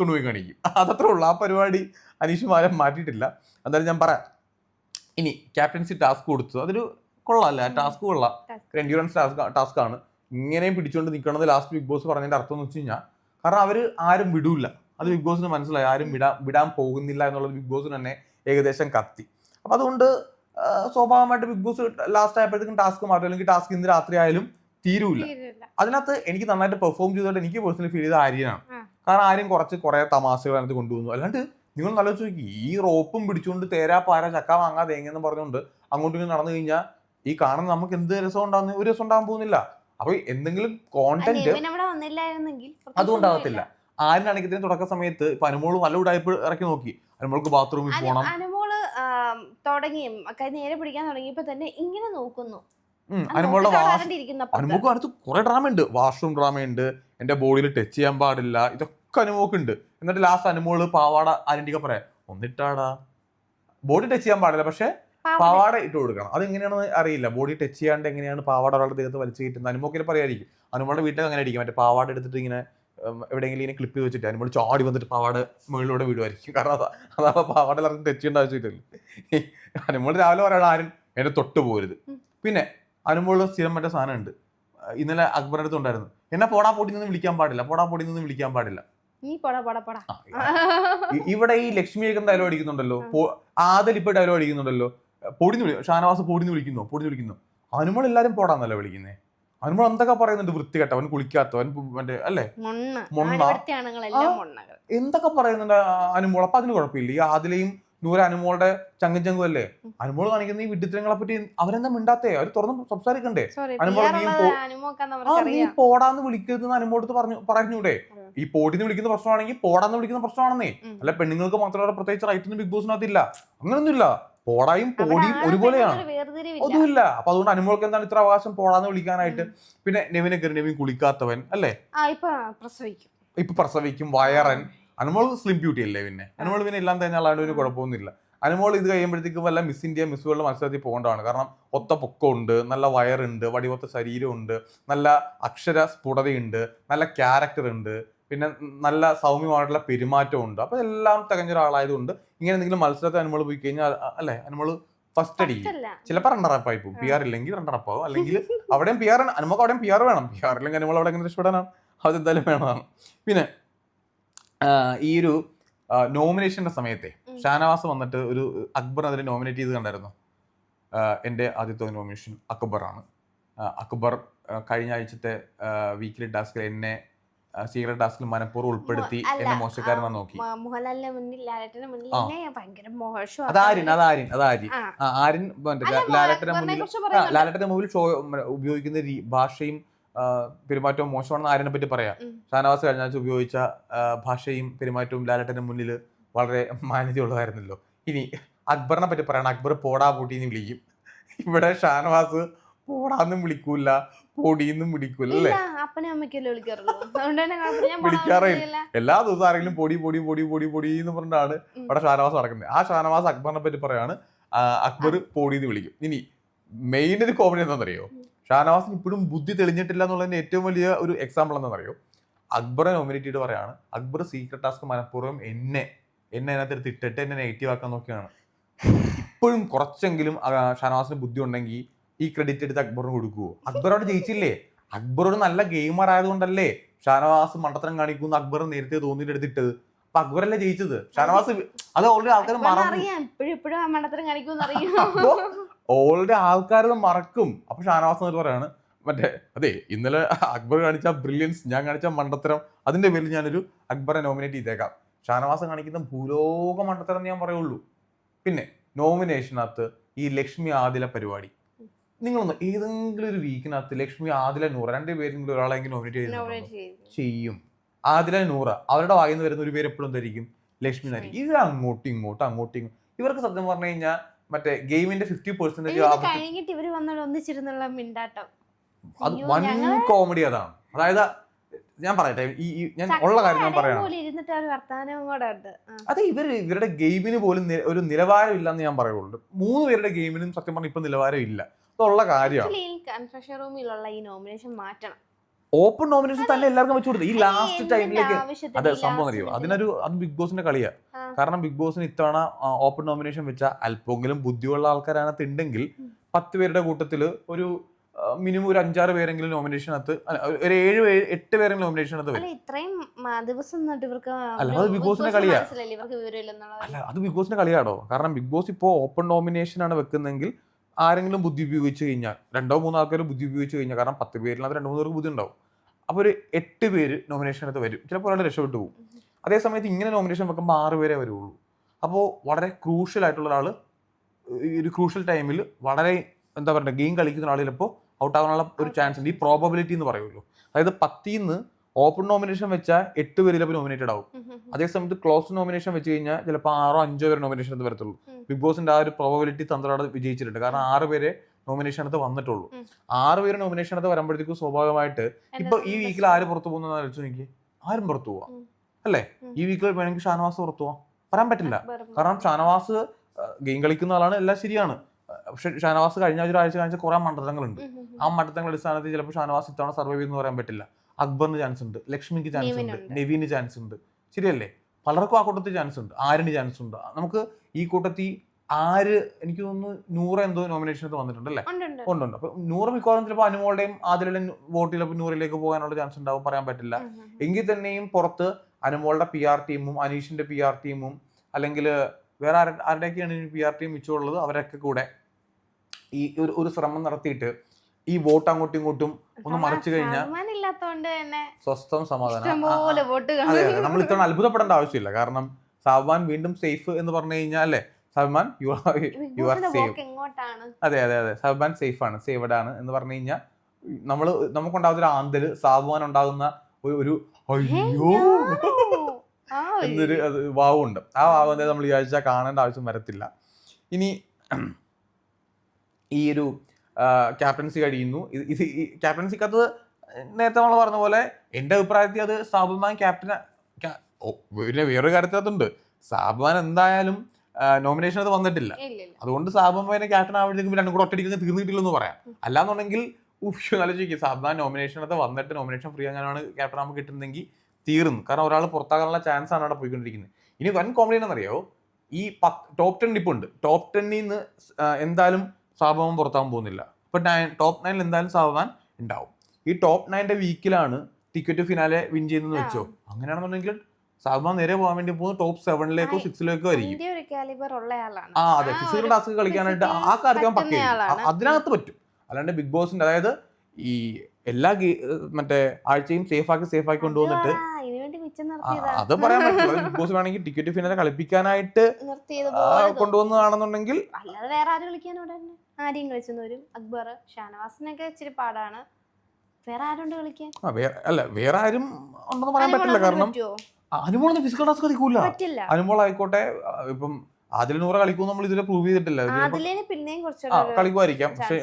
തുണുപോയി കാണിക്കും. അതത്ര ഉള്ളൂ. ആ പരിപാടി അനീഷ് മാലം മാറ്റിയിട്ടില്ല. എന്തായാലും ഞാൻ പറയാം. ഇനി ക്യാപ്റ്റൻസി ടാസ്ക് കൊടുത്തു. അതൊരു കൊള്ളാല്ല? ടാസ്ക് കൊള്ളാം. എൻഡ്യൂറൻസ് ടാസ്ക് ടാസ്ക് ആണ് ഇങ്ങനെയും പിടിച്ചുകൊണ്ട് നിൽക്കണത് ലാസ്റ്റ് ബിഗ് ബോസ് പറഞ്ഞതിന്റെ അർത്ഥം എന്ന് വെച്ച് കഴിഞ്ഞാൽ കാരണം അവർ ആരും വിടൂല. അത് ബിഗ് ബോസിന് മനസ്സിലായി. ആരും വിടാൻ വിടാൻ പോകുന്നില്ല എന്നുള്ളത് ബിഗ് ബോസിന് തന്നെ ഏകദേശം കത്തി. അപ്പൊ അതുകൊണ്ട് സ്വാഭാവികമായിട്ട് ബിഗ് ബോസ് ലാസ്റ്റ് ആയപ്പോഴത്തേക്കും ടാസ്ക് മാറ്റും അല്ലെങ്കിൽ ടാസ്ക് ഇന്ന് രാത്രി ആയാലും തീരൂല തീരില്ല. അതിനകത്ത് എനിക്ക് നന്നായിട്ട് പെർഫോം ചെയ്തോണ്ട് എനിക്ക് പേഴ്സണലി ഫീൽ ചെയ്ത ആര്യനാണ്. കാരണം ആര്യം കുറച്ച് കുറെ തമാശകൾ അതിനകത്ത് കൊണ്ടുവന്നു. അല്ലാണ്ട് നിങ്ങൾ നല്ല നോക്കി. ഈ റോപ്പും പിടിച്ചുകൊണ്ട് തേരാ പാര ചക്ക വാങ്ങാ തേങ്ങയെന്ന് പറഞ്ഞുകൊണ്ട് അങ്ങോട്ടും ഇങ്ങോട്ടും നടന്നു കഴിഞ്ഞാൽ ഈ കാണുന്ന നമുക്ക് എന്ത് രസം ഉണ്ടാകുന്ന ഒരു രസം ഉണ്ടാകാൻ പോകുന്നില്ല. അപ്പൊ എന്തെങ്കിലും കോണ്ടന്റ് നിവിൻ ആരിനാണെങ്കിൽ ഇതിന് തുടക്ക സമയത്ത് ഇപ്പൊ അനുമോൾ നല്ല ഉടായ്പ ഇറക്കി നോക്കി. അനുമോൾക്ക് ബാത്റൂമിൽ പോകണം അനുമോൾ തുടങ്ങി കൈ നേരെ പിടിക്കാൻ തുടങ്ങിയപ്പോ തന്നെ ഇങ്ങനെ നോക്കുന്നു. അനുമോളുടെ അനുമോക്ക് അടുത്ത് കുറെ ഡ്രാമ ഉണ്ട്. വാഷ്റൂം ഡ്രാമ ഉണ്ട്. എന്റെ ബോഡിയിൽ ടച്ച് ചെയ്യാൻ പാടില്ല. ഇതൊക്കെ അനുമോക്ക് ഉണ്ട്. എന്നിട്ട് ലാസ്റ്റ് അനുമോൾ പാവാട ആരണ്ടിക്ക പറയാം ഒന്നിട്ടാടാ. ബോഡി ടച്ച് ചെയ്യാൻ പാടില്ല പക്ഷെ പാവാട. ഇട്ട് കൊടുക്കണം. അത് എങ്ങനെയാണെന്ന് അറിയില്ല. ബോഡി ടച്ച് ചെയ്യാണ്ട് എങ്ങനെയാണ് പാവാട ഒരാളുടെ ദേഹത്ത് വലിച്ചു കയറ്റുന്നത്? അനുമോക്കിനെ പറയായിരിക്കും. അനുമോളുടെ വീട്ടിലൊക്കെ അങ്ങനെ ആയിരിക്കും. മറ്റേ പാവാട എടുത്തിട്ട് ഇങ്ങനെ എവിടെയെങ്കിലും ഇങ്ങനെ ക്ലിപ്പ് ചെയ്ത് വെച്ചിട്ട് നമ്മൾ ചാടി വന്നിട്ട് പാവാട മുകളിലൂടെ വീടുമായിരിക്കും കാരണം അതാ അതാ പാവാട എല്ലാവർക്കും ടച്ച് ചെയ്യേണ്ട ആവശ്യമില്ലല്ലോ. അനുമോൾ രാവിലെ പറയണം ആരും എന്നെ തൊട്ട് പോരുത്. പിന്നെ അനുമോൾ സ്ഥിരം മറ്റേ സാധനം ഉണ്ട് ഇന്നലെ അക്ബറിന്റെ അടുത്ത് ഉണ്ടായിരുന്നു. എന്നെ പോടാ പൊടി നിന്ന് വിളിക്കാൻ പാടില്ല പോടാ പൊടി നിന്ന് വിളിക്കാൻ പാടില്ല. ഇവിടെ ഈ ലക്ഷ്മിയൊക്കെ ഡയലോഗ് അടിക്കുന്നുണ്ടല്ലോ. ആദിൽ ഇപ്പൊ ഡയലോഗ് അടിക്കുന്നുണ്ടല്ലോ. പൊടിന്ന് വിളിക്കും ഷാനവാസ് പൊടിന്ന് വിളിക്കുന്നു? പൊടിന്ന് വിളിക്കുന്നു? അനുമോൾ എല്ലാരും പോടാന്നല്ല വിളിക്കുന്നേ? അനുമോൾ എന്തൊക്കെ പറയുന്നുണ്ട് വൃത്തികെട്ടവൻ കുളിക്കാത്തവൻ മറ്റേ അല്ലേ? മൊണ്ണ. എന്തൊക്കെ പറയുന്നുണ്ട് അനുമോൾ? അപ്പൊ അതിന് കുഴപ്പമില്ല. ഈ ആദിലയും നൂര അനുമോളുടെ ചങ്കും ചങ്കും അല്ലേ. അനുമോൾ കാണിക്കുന്ന ഈ വിഡിത്തരങ്ങളെ പറ്റി അവരെന്താ മിണ്ടാത്തേ? അവർ തുറന്ന് സംസാരിക്കണ്ടേ? അനുമോൾ നീ പോടാന്ന് വിളിക്കരുതെന്ന് അനുമോടത്ത് പറഞ്ഞു പറഞ്ഞൂടെ? ഈ പോടിന്ന് വിളിക്കുന്ന പ്രശ്നമാണെങ്കിൽ പോടാന്ന് വിളിക്കുന്ന പ്രശ്നമാണെന്നേ. അല്ല പെണ്ണുങ്ങൾക്ക് മാത്രമല്ല പ്രത്യേകിച്ച് റൈറ്റ് ഒന്നും ബിഗ് ബോസിനകത്തില്ല അങ്ങനൊന്നുമില്ല. പോടായും പോടിയും ഒരുപോലെയാണ്. ഒന്നുമില്ല. അപ്പൊ അതുകൊണ്ട് അനുമോൾക്ക് എന്താണ് ഇത്ര അവകാശം പോടാന്ന് വിളിക്കാനായിട്ട്? പിന്നെ നെവിനെ കയറി നെവിൻ കുളിക്കാത്തവൻ അല്ലേ? ആ ഇപ്പൊ പ്രസവിക്കും. ഇപ്പൊ പ്രസവിക്കും വയറൻ. അനുമോൾ സ്ലിം ബ്യൂട്ടി അല്ലേ പിന്നെ? അനുമോൾ പിന്നെ എല്ലാം തന്നെ അല്ലാണ്ട് ഒരു കുഴപ്പമൊന്നുമില്ല. അനുമോൾ ഇത് കഴിയുമ്പോഴത്തേക്ക് വല്ല മിസ് ഇന്ത്യ മിസ് വേൾഡ് മത്സരത്തിൽ പോകേണ്ടതാണ്. കാരണം ഒത്ത പൊക്കമുണ്ട് നല്ല വയറുണ്ട് വടിവൊത്ത ശരീരമുണ്ട് നല്ല അക്ഷര സ്ഫുടതയുണ്ട് നല്ല ക്യാരക്ടർ ഉണ്ട്. പിന്നെ നല്ല സൗമ്യമായിട്ടുള്ള പെരുമാറ്റമുണ്ട് അപ്പൊ എല്ലാം തികഞ്ഞ ഒരാളായതുകൊണ്ട് ഇങ്ങനെ എന്തെങ്കിലും മത്സരത്തിൽ അനുമതി പോയി കഴിഞ്ഞാൽ അല്ലെ? അനുമോൾ ഫസ്റ്റ് അടിക്കും അല്ല. ചിലപ്പോൾ റണ്ണറപ്പായി പോകും. പി ആർ ഇല്ലെങ്കിൽ റണ്ണറപ്പാവും അല്ലെങ്കിൽ അവിടെയും പി ആർ അനുമക്ക് അവിടെയും പി ആർ വേണം. പി ആർ ഇല്ലെങ്കിൽ അനുമതി അവിടെ എങ്ങനെ രക്ഷപ്പെടാനാണ്? അതെന്തായാലും വേണമാണ് പിന്നെ ഈ ഒരു നോമിനേഷന്റെ സമയത്തെ ഷാനവാസ് വന്നിട്ട് ഒരു അക്ബർ അതിനെ നോമിനേറ്റ് ചെയ്ത് കണ്ടായിരുന്നു? എന്റെ ആദ്യത്തെ നോമിനേഷൻ അക്ബറാണ്. അക്ബർ കഴിഞ്ഞ ആഴ്ചത്തെ വീക്കിലി ടാസ്കിൽ എന്നെ സീക്രട്ട് ടാസ്കിൽ മനഃപൂർവം ഉൾപ്പെടുത്തി എന്നെ മോശക്കാരനാ നോക്കി. മോഹൻലാലിന്റെ മുന്നിൽ ലാലേട്ടന്റെ മുന്നിൽ. എന്നെ ഭയങ്കര മോശം ലാലട്ടന്റെ മുന്നിൽ. ലാലട്ടന്റെ മുമ്പിൽ ഷോ ഉപയോഗിക്കുന്ന ഭാഷയും പെരുമാറ്റവും മോശമാണെന്ന് ആരിനെ പറ്റി പറയാം. ഷാനവാസ് കഴിഞ്ഞ ആഴ്ച ഉപയോഗിച്ച ഭാഷയും പെരുമാറ്റവും ലാലട്ടന്റെ മുന്നിൽ വളരെ മാന്യതയുള്ളതായിരുന്നല്ലോ. ഇനി അക്ബറിനെ പറ്റി പറയണം. അക്ബർ പോടാ പൊട്ടിന്ന് വിളിക്കും. ഇവിടെ ഷാനവാസ് പോടാന്നും വിളിക്കൂല. പൊടിയെന്നും വിളിക്കൂല അപ്പനെ അമ്മയ്ക്കല്ലേ വിളിക്കാറുള്ളൂ. വിളിക്കാറേ. എല്ലാ ദിവസവും ആരെങ്കിലും പൊടി പൊടി പൊടി പൊടി പൊടി എന്ന് പറഞ്ഞിട്ടാണ്. ഇവിടെ ഷാനവാസ് നടക്കുന്നത്. ആ ഷാനവാസ് അക്ബറിനെ പറ്റി പറയാണ് അക്ബർ പൊടിന്ന് വിളിക്കും. ഇനി മെയിൻ ഒരു കോമഡി എന്താണെന്നറിയോ? അറിയോ ഷാനവാസിന് ഇപ്പോഴും ബുദ്ധി തെളിഞ്ഞിട്ടില്ല എന്നുള്ളതിന്റെ ഏറ്റവും വലിയ ഒരു എക്സാമ്പിൾ എന്താണെന്നറിയോ? അക്ബറെ നോമിനേറ്റ് ചെയ്ത് പറയാണ് അക്ബർ സീക്രട്ട് ടാസ്ക് മനഃപൂർവം എന്നെ എന്നെ അതിനകത്ത് ഇട്ടിട്ട് എന്നെ നെഗറ്റീവ് ആക്കാൻ നോക്കിയാണ് ഇപ്പോഴും കുറച്ചെങ്കിലും ഷാനവാസിന് ബുദ്ധി ഉണ്ടെങ്കിൽ ഈ ക്രെഡിറ്റ് എടുത്ത് അക്ബറിന് കൊടുക്കുവോ? അക്ബറോട് ജയിച്ചില്ലേ? അക്ബർ ഒരു നല്ല ഗെയിമർ ആയതുകൊണ്ടല്ലേ ഷാനവാസ് മണ്ടത്തരം കാണിക്കുന്നു അക്ബർ നേരത്തെ തോന്നിയിട്ട് എടുത്തിട്ട് അപ്പൊ അക്ബറല്ലേ ജയിച്ചത്? ഷാനവാസ് അത് ഓൾറെഡി ആൾക്കാർ അപ്പൊ ഓൾറെഡി ആൾക്കാർ മറക്കും. അപ്പൊ ഷാനവാസ് എന്നിട്ട് പറയാണ് മറ്റേ അതെ ഇന്നലെ അക്ബർ കാണിച്ച ബ്രില്യൻസ് ഞാൻ കാണിച്ച മണ്ടത്തരം അതിന്റെ പേരിൽ ഞാനൊരു അക്ബറെ നോമിനേറ്റ് ചെയ്തേക്കാം. ഷാനവാസ് കാണിക്കുന്ന ഭൂലോക മണ്ടത്തരം ഞാൻ പറയുള്ളൂ. പിന്നെ നോമിനേഷനകത്ത് ഈ ലക്ഷ്മി ആദില പരിപാടി. നിങ്ങളൊന്ന് ഏതെങ്കിലും ഒരു വീക്കിനകത്ത് ലക്ഷ്മി ആദില നൂറ രണ്ട് പേരെങ്കിലും ഒരാളെങ്കിലും നോമിനേറ്റ് ചെയ്യും. ആദില നൂറ അവരുടെ വായിൽ നിന്ന് വരുന്ന ഒരു പേര് എപ്പോഴും ധരിക്കും. ലക്ഷ്മി നരി ഇത് അങ്ങോട്ടും ഇങ്ങോട്ടും അങ്ങോട്ടും ഇങ്ങോട്ടും. ഇവർക്ക് സത്യം പറഞ്ഞു കഴിഞ്ഞാൽ മറ്റേ ഗെയിമിന്റെ ഫിഫ്റ്റി പെർസെന്റേജ് കഴിഞ്ഞിട്ട് ഇവർ ഒന്നിച്ചിരുന്നുള്ള മിണ്ടാട്ടം. അത് വൺ കോമഡി അതാണ്. അതായത് ഞാൻ പറയട്ടെ ഈ ഞാൻ ഉള്ള കാര്യം ഞാൻ പറയാം പറയണം. അത് ഇവർ ഇവരുടെ ഗെയിമിന് പോലും ഒരു നിലവാരം ഇല്ലെന്ന് ഞാൻ പറയുള്ളൂ. മൂന്ന് പേരുടെ ഗെയിമിനും സത്യം പറഞ്ഞാൽ ഇപ്പൊ നിലവാരം ഇല്ല അതുള്ള കാര്യമാണ്. കൺഫെഷൻ റൂമിലുള്ള ഈ നോമിനേഷൻ മാറ്റണം. ഓപ്പൺ നോമിനേഷൻ തന്നെ എല്ലാവർക്കും വെച്ചു കൊടുത്തു ഈ ലാസ്റ്റ് ടൈമിലേക്ക് അതെ സംഭവം അറിയോ? അതിനൊരു അത് ബിഗ് ബോസിന്റെ കളിയാ. കാരണം ബിഗ് ബോസിന് ഇത്തവണ ഓപ്പൺ നോമിനേഷൻ വെച്ച അല്പമെങ്കിലും ബുദ്ധിയുള്ള ആൾക്കാരതിനകത്ത് ഉണ്ടെങ്കിൽ. പത്ത് പേരുടെ കൂട്ടത്തിൽ ഒരു മിനിമം ഒരു അഞ്ചാറ് പേരെങ്കിലും നോമിനേഷനകത്ത് അത് ഒരു ഏഴ് എട്ട് പേരെങ്കിലും നോമിനേഷനകത്ത് വരും. അല്ല ഇത്രയും ദിവസം ഇവർക്ക് അല്ല, അത് ബിഗ് ബോസിന്റെ ബോസിന് കളിയാ. അല്ല അത് ബിഗ് ബോസിന്റെ കളിയാടോ? കാരണം ബിഗ് ബോസ് ഇപ്പോ ഓപ്പൺ നോമിനേഷൻ ആണ് വെക്കുന്നെങ്കിൽ ആരെങ്കിലും ബുദ്ധി ഉപയോഗിച്ച് കഴിഞ്ഞാൽ രണ്ടോ മൂന്നോ ആൾക്കാർ ബുദ്ധി ഉപയോഗിച്ച് കഴിഞ്ഞാൽ കാരണം പത്ത് പേരിനകത്ത് രണ്ട് മൂന്ന് പേർക്ക് ബുദ്ധി ഉണ്ടാവും. അപ്പോൾ ഒരു എട്ട് പേര് നോമിനേഷനകത്ത് വരും. ചിലപ്പോൾ ഒരാൾ രക്ഷപ്പെട്ടു പോകും. അതേ സമയത്ത് ഇങ്ങനെ നോമിനേഷൻ വെക്കുമ്പോൾ ആറ് പേരെ വരുള്ളൂ. അപ്പോൾ വളരെ ക്രൂഷ്യൽ ആയിട്ടുള്ള ഒരാൾ ഈ ഒരു ക്രൂഷ്യൽ ടൈമിൽ വളരെ എന്താ പറയുക ഗെയിം കളിക്കുന്ന ആൾ ചിലപ്പോൾ ഔട്ട് ആവാനുള്ള ഒരു ചാൻസ് ഉണ്ട്. ഈ പ്രോബബിലിറ്റി എന്ന് പറയുമല്ലോ. അതായത് പത്തിന്ന് ഓപ്പൺ നോമിനേഷൻ വെച്ചാൽ എട്ട് പേരിൽ അപ്പോൾ നോമിനേറ്റഡ് ആവും. അതേസമയത്ത് ക്ലോസ് നോമിനേഷൻ വെച്ച് കഴിഞ്ഞാൽ ചിലപ്പോൾ ആറോ അഞ്ചോ പേര് നോമിനേഷൻ എന്ന് വരത്തുള്ളൂ. ബിഗ് ബോസിന്റെ ആ ഒരു പ്രോബബിലിറ്റി തന്ത്രം അവിടെ വിജയിച്ചിട്ടുണ്ട്. കാരണം ആറ് പേരെ നോമിനേഷൻ അടുത്ത് വന്നിട്ടുള്ളൂ. ആറ് പേര് നോമിനേഷൻ അടുത്ത് വരുമ്പോഴത്തേക്കും സ്വാഭാവികമായിട്ട് ഇപ്പൊ ഈ വീക്കിൽ ആര് പുറത്തു പോകുന്ന ആലോചിച്ചു നോക്കി ആരും പുറത്തു പോവാ. അല്ലേ? ഈ വീക്കിൽ വേണമെങ്കിൽ ഷാനവാസ് പുറത്തു പോവാം. പറയാൻ പറ്റില്ല. കാരണം ഷാനവാസ് ഗെയിം കളിക്കുന്ന ആളാണ്. എല്ലാം ശരിയാണ്. പക്ഷെ ഷാനവാസ് കഴിഞ്ഞ ഒരാഴ്ച കാണിച്ച കുറെ മണ്ഡലങ്ങളുണ്ട്. ആ മണ്ഡലങ്ങളുടെ അടിസ്ഥാനത്തിൽ ചിലപ്പോൾ ഷാനവാസ് ഇത്തവണ സർവൈവ് ചെയ്യുന്നു പറയാൻ പറ്റില്ല. അക്ബറിന് ചാൻസ് ഉണ്ട് ലക്ഷ്മിക്ക് ചാൻസ് ഉണ്ട്. നെവിന് ചാൻസ് ഉണ്ട് ശരിയല്ലേ പലർക്കും ആ കൂട്ടത്തിൽ ചാൻസ് ഉണ്ട് ആരിന് ചാൻസ് ഉണ്ട് നമുക്ക് ഈ കൂട്ടത്തിൽ ആര് എനിക്ക് തോന്നുന്നു നൂറ് എന്തോ നോമിനേഷൻ വന്നിട്ടുണ്ട് അല്ലേ ഉണ്ട്, ഉണ്ട്. ഉണ്ട് ഉണ്ട് അപ്പൊ നൂറ് മിക്കവാറും ചിലപ്പോൾ അനുമോളുടെയും ആദ്യം വോട്ട് ചിലപ്പോൾ നൂറിലേക്ക് പോകാനുള്ള ചാൻസ് ഉണ്ടാവും പറയാൻ പറ്റില്ല. എങ്കിൽ തന്നെയും പുറത്ത് അനുമോളുടെ പി ആർ ടീമും അനീഷിന്റെ പി ആർ ടീമും അല്ലെങ്കിൽ വേറെ ആരുടെ ആരുടെയൊക്കെയാണ് പി ആർ ടീം മിച്ചമുള്ളത് അവരൊക്കെ കൂടെ ഈ ഒരു ഒരു ശ്രമം നടത്തിയിട്ട് ഈ വോട്ട് അങ്ങോട്ടും ഇങ്ങോട്ടും ഒന്ന് മറിച്ചു കഴിഞ്ഞാൽ സ്വസ്ഥം സമാധാനം. അതെ അതെ. നമ്മൾ ഇത്തവണ അത്ഭുതപ്പെടേണ്ട ആവശ്യമില്ല. കാരണം സാബ്മാൻ വീണ്ടും സേഫ് എന്ന് പറഞ്ഞു കഴിഞ്ഞാൽ അല്ലേ? Salman you are you are safe അതെ അതെ അതെ. സൽമാൻ സേഫ് ആണ്. സേവഡ് ആണ് എന്ന് പറഞ്ഞു കഴിഞ്ഞാൽ നമ്മൾ നമുക്കുണ്ടാകുന്ന ഒരു ആന്തൽ സാബുവാൻ ഉണ്ടാകുന്ന ഒരു ഒരു അയ്യോ. എന്നൊരു അത് വാവുണ്ട് ആ വാവ് നമ്മൾ ഈ ആഴ്ച കാണേണ്ട ആവശ്യം വരത്തില്ല. ഇനി ഈ ഒരു ക്യാപ്റ്റൻസി കഴിയുന്നു. ഇത് ഈ ക്യാപ്റ്റൻസിക്കകത്ത് നേരത്തെ നമ്മൾ പറഞ്ഞ പോലെ എന്റെ അഭിപ്രായത്തിൽ അത് സാബുമാൻ ക്യാപ്റ്റൻ പിന്നെ വേറൊരു കാര്യത്തിനകത്തുണ്ട്. സാബുമാൻ എന്തായാലും നോമിനേഷൻ അത് വന്നിട്ടില്ല. അതുകൊണ്ട് സാബുമാനെ ക്യാപ്റ്റൻ ആവുമ്പോഴത്തേക്കും രണ്ടും കൂടെ ഒറ്റടിക്ക് തീർന്നിട്ടില്ലെന്ന് പറയാം. അല്ലാന്നുണ്ടെങ്കിൽ ആലോചിക്കും. സാബുമാൻ അത് വന്നിട്ട് നോമിനേഷൻ ഫ്രീ അങ്ങനെയാണ് ക്യാപ്റ്റൻ ആകുമ്പോൾ കിട്ടുന്നതെങ്കിൽ തീർന്നു. കാരണം ഒരാൾ പുറത്താകാനുള്ള ചാൻസ് ആണ് അവിടെ പോയിക്കൊണ്ടിരിക്കുന്നത്. ഇനി വൻ കോമഡി എന്നറിയോ ഈ ടോപ്പ് ടെൻ ഇപ്പോൾ ഉണ്ട്. ടോപ്പ് ടെന്നിൽ നിന്ന് എന്തായാലും സാബുമാൻ പുറത്താകാൻ പോകുന്നില്ല. ഇപ്പൊ നയൻ ടോപ്പ് നയനിൽ എന്തായാലും സാബുമാൻ ഉണ്ടാവും. ഈ ടോപ്പ് നയന്റെ വീക്കിലാണ് ടിക്കറ്റ് ഫിനാലെ വിൻ ചെയ്യുന്നതെന്ന് വെച്ചോ. അങ്ങനെയാണെന്നുണ്ടെങ്കിൽ സാബുമാൻ നേരെ പോകാൻ വേണ്ടി പോകുന്നത് ടോപ്പ് സെവനിലേക്കോ സിക്സിലേക്കോ ആയിരിക്കും. ആ അതെ. ഫിസിക്കൽ ടാസ്ക് കളിക്കാനായിട്ട് ആ- കാര്യം ആളാണ്. അതിനകത്ത് പറ്റും. അല്ലാണ്ട് ബിഗ് ബോസിന്റെ അതായത് ഈ എല്ലാ മറ്റേ ആഴ്ചയും സേഫ് ആക്കി സേഫ് ആക്കി കൊണ്ടുവന്നിട്ട് അത് പറയാൻ പറ്റില്ല. ബിഗ് ബോസ് വേണമെങ്കിൽ ടിക്കറ്റ് ഫിനാലെ കളിപ്പിക്കാനായിട്ട്. കൊണ്ടുവന്നതാണെന്നുണ്ടെങ്കിൽ ആരെയും കളിച്ചെന്ന് വരും. അക്ബർ ഷാനവാസിനൊക്കെ ഇച്ചിരി പാടാണ്. വേറെ ആരുണ്ട് കളിക്കാൻ? അല്ല വേറെ ആരും ഉണ്ടെന്ന് പറയാൻ പറ്റില്ല. കാരണം? അനുമോളൊന്നും ഫിസിക്കൽ ടാസ്ക് കളിക്കൂല. അനുമോൾ ആയിക്കോട്ടെ ഇപ്പം ആദിൽ നൂറ കളിക്കും നമ്മൾ ഇതിൽ പ്രൂവ് ചെയ്തിട്ടില്ല. കളിക്കുമായിരിക്കാം. പക്ഷെ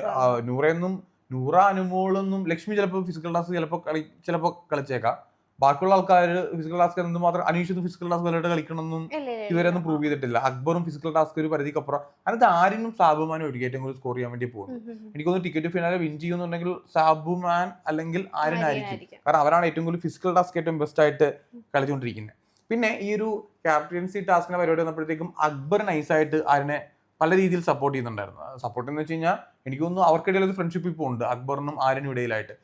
നൂറയൊന്നും നൂറ അനുമോളൊന്നും ലക്ഷ്മി ചിലപ്പോൾ ഫിസിക്കൽ ടാസ്ക് ചിലപ്പോൾ കളി ചിലപ്പോൾ കളിച്ചേക്കാം. ബാക്കിയുള്ള ആൾക്കാർ ഫിസിക്കൽ ടാസ്ക് എന്ത് മാത്രം അനീഷ് ഫിസിക്കൽ ടാസ്ക് വല്ലതായിട്ട് കളിക്കണമെന്നും ഇതുവരെ ഒന്നും പ്രൂവ് ചെയ്തിട്ടില്ല. അക്ബറും ഫിസിക്കൽ ടാസ്ക് ഒരു പരിധിക്കപ്പുറം അതിനകത്ത് ആരിനും സാബുമാൻ ഒഴികെ ഏറ്റവും കൂടുതൽ സ്കോർ ചെയ്യാൻ വേണ്ടി പോകും. എനിക്ക് തോന്നുന്നു ടിക്കറ്റ് ഫിനാലെ വിൻ ചെയ്യുന്നുണ്ടെങ്കിൽ സാബുമാൻ അല്ലെങ്കിൽ ആര്യനായിരിക്കും. കാരണം അവരാണ് ഏറ്റവും കൂടുതൽ ഫിസിക്കൽ ടാസ്ക് ഏറ്റവും ബെസ്റ്റ് ആയിട്ട് കളിച്ചുകൊണ്ടിരിക്കുന്നത്. പിന്നെ ഈ ഒരു ക്യാപ്റ്റൻസി ടാസ്കിന്റെ പരിപാടി വന്നപ്പോഴത്തേക്കും അക്ബർ നൈസായിട്ട് ആരിനെ പല രീതിയിൽ സപ്പോർട്ട് ചെയ്യുന്നുണ്ടായിരുന്നു. സപ്പോർട്ട് എന്ന് വെച്ച് കഴിഞ്ഞാൽ എനിക്ക് തോന്നുന്നു അവർക്കിടയിൽ ഒരു ഫ്രണ്ട്ഷിപ്പ് ഇപ്പോൾ ഉണ്ട്. അക്ബറിനും ആരിനും ഇടയിലായിട്ട്.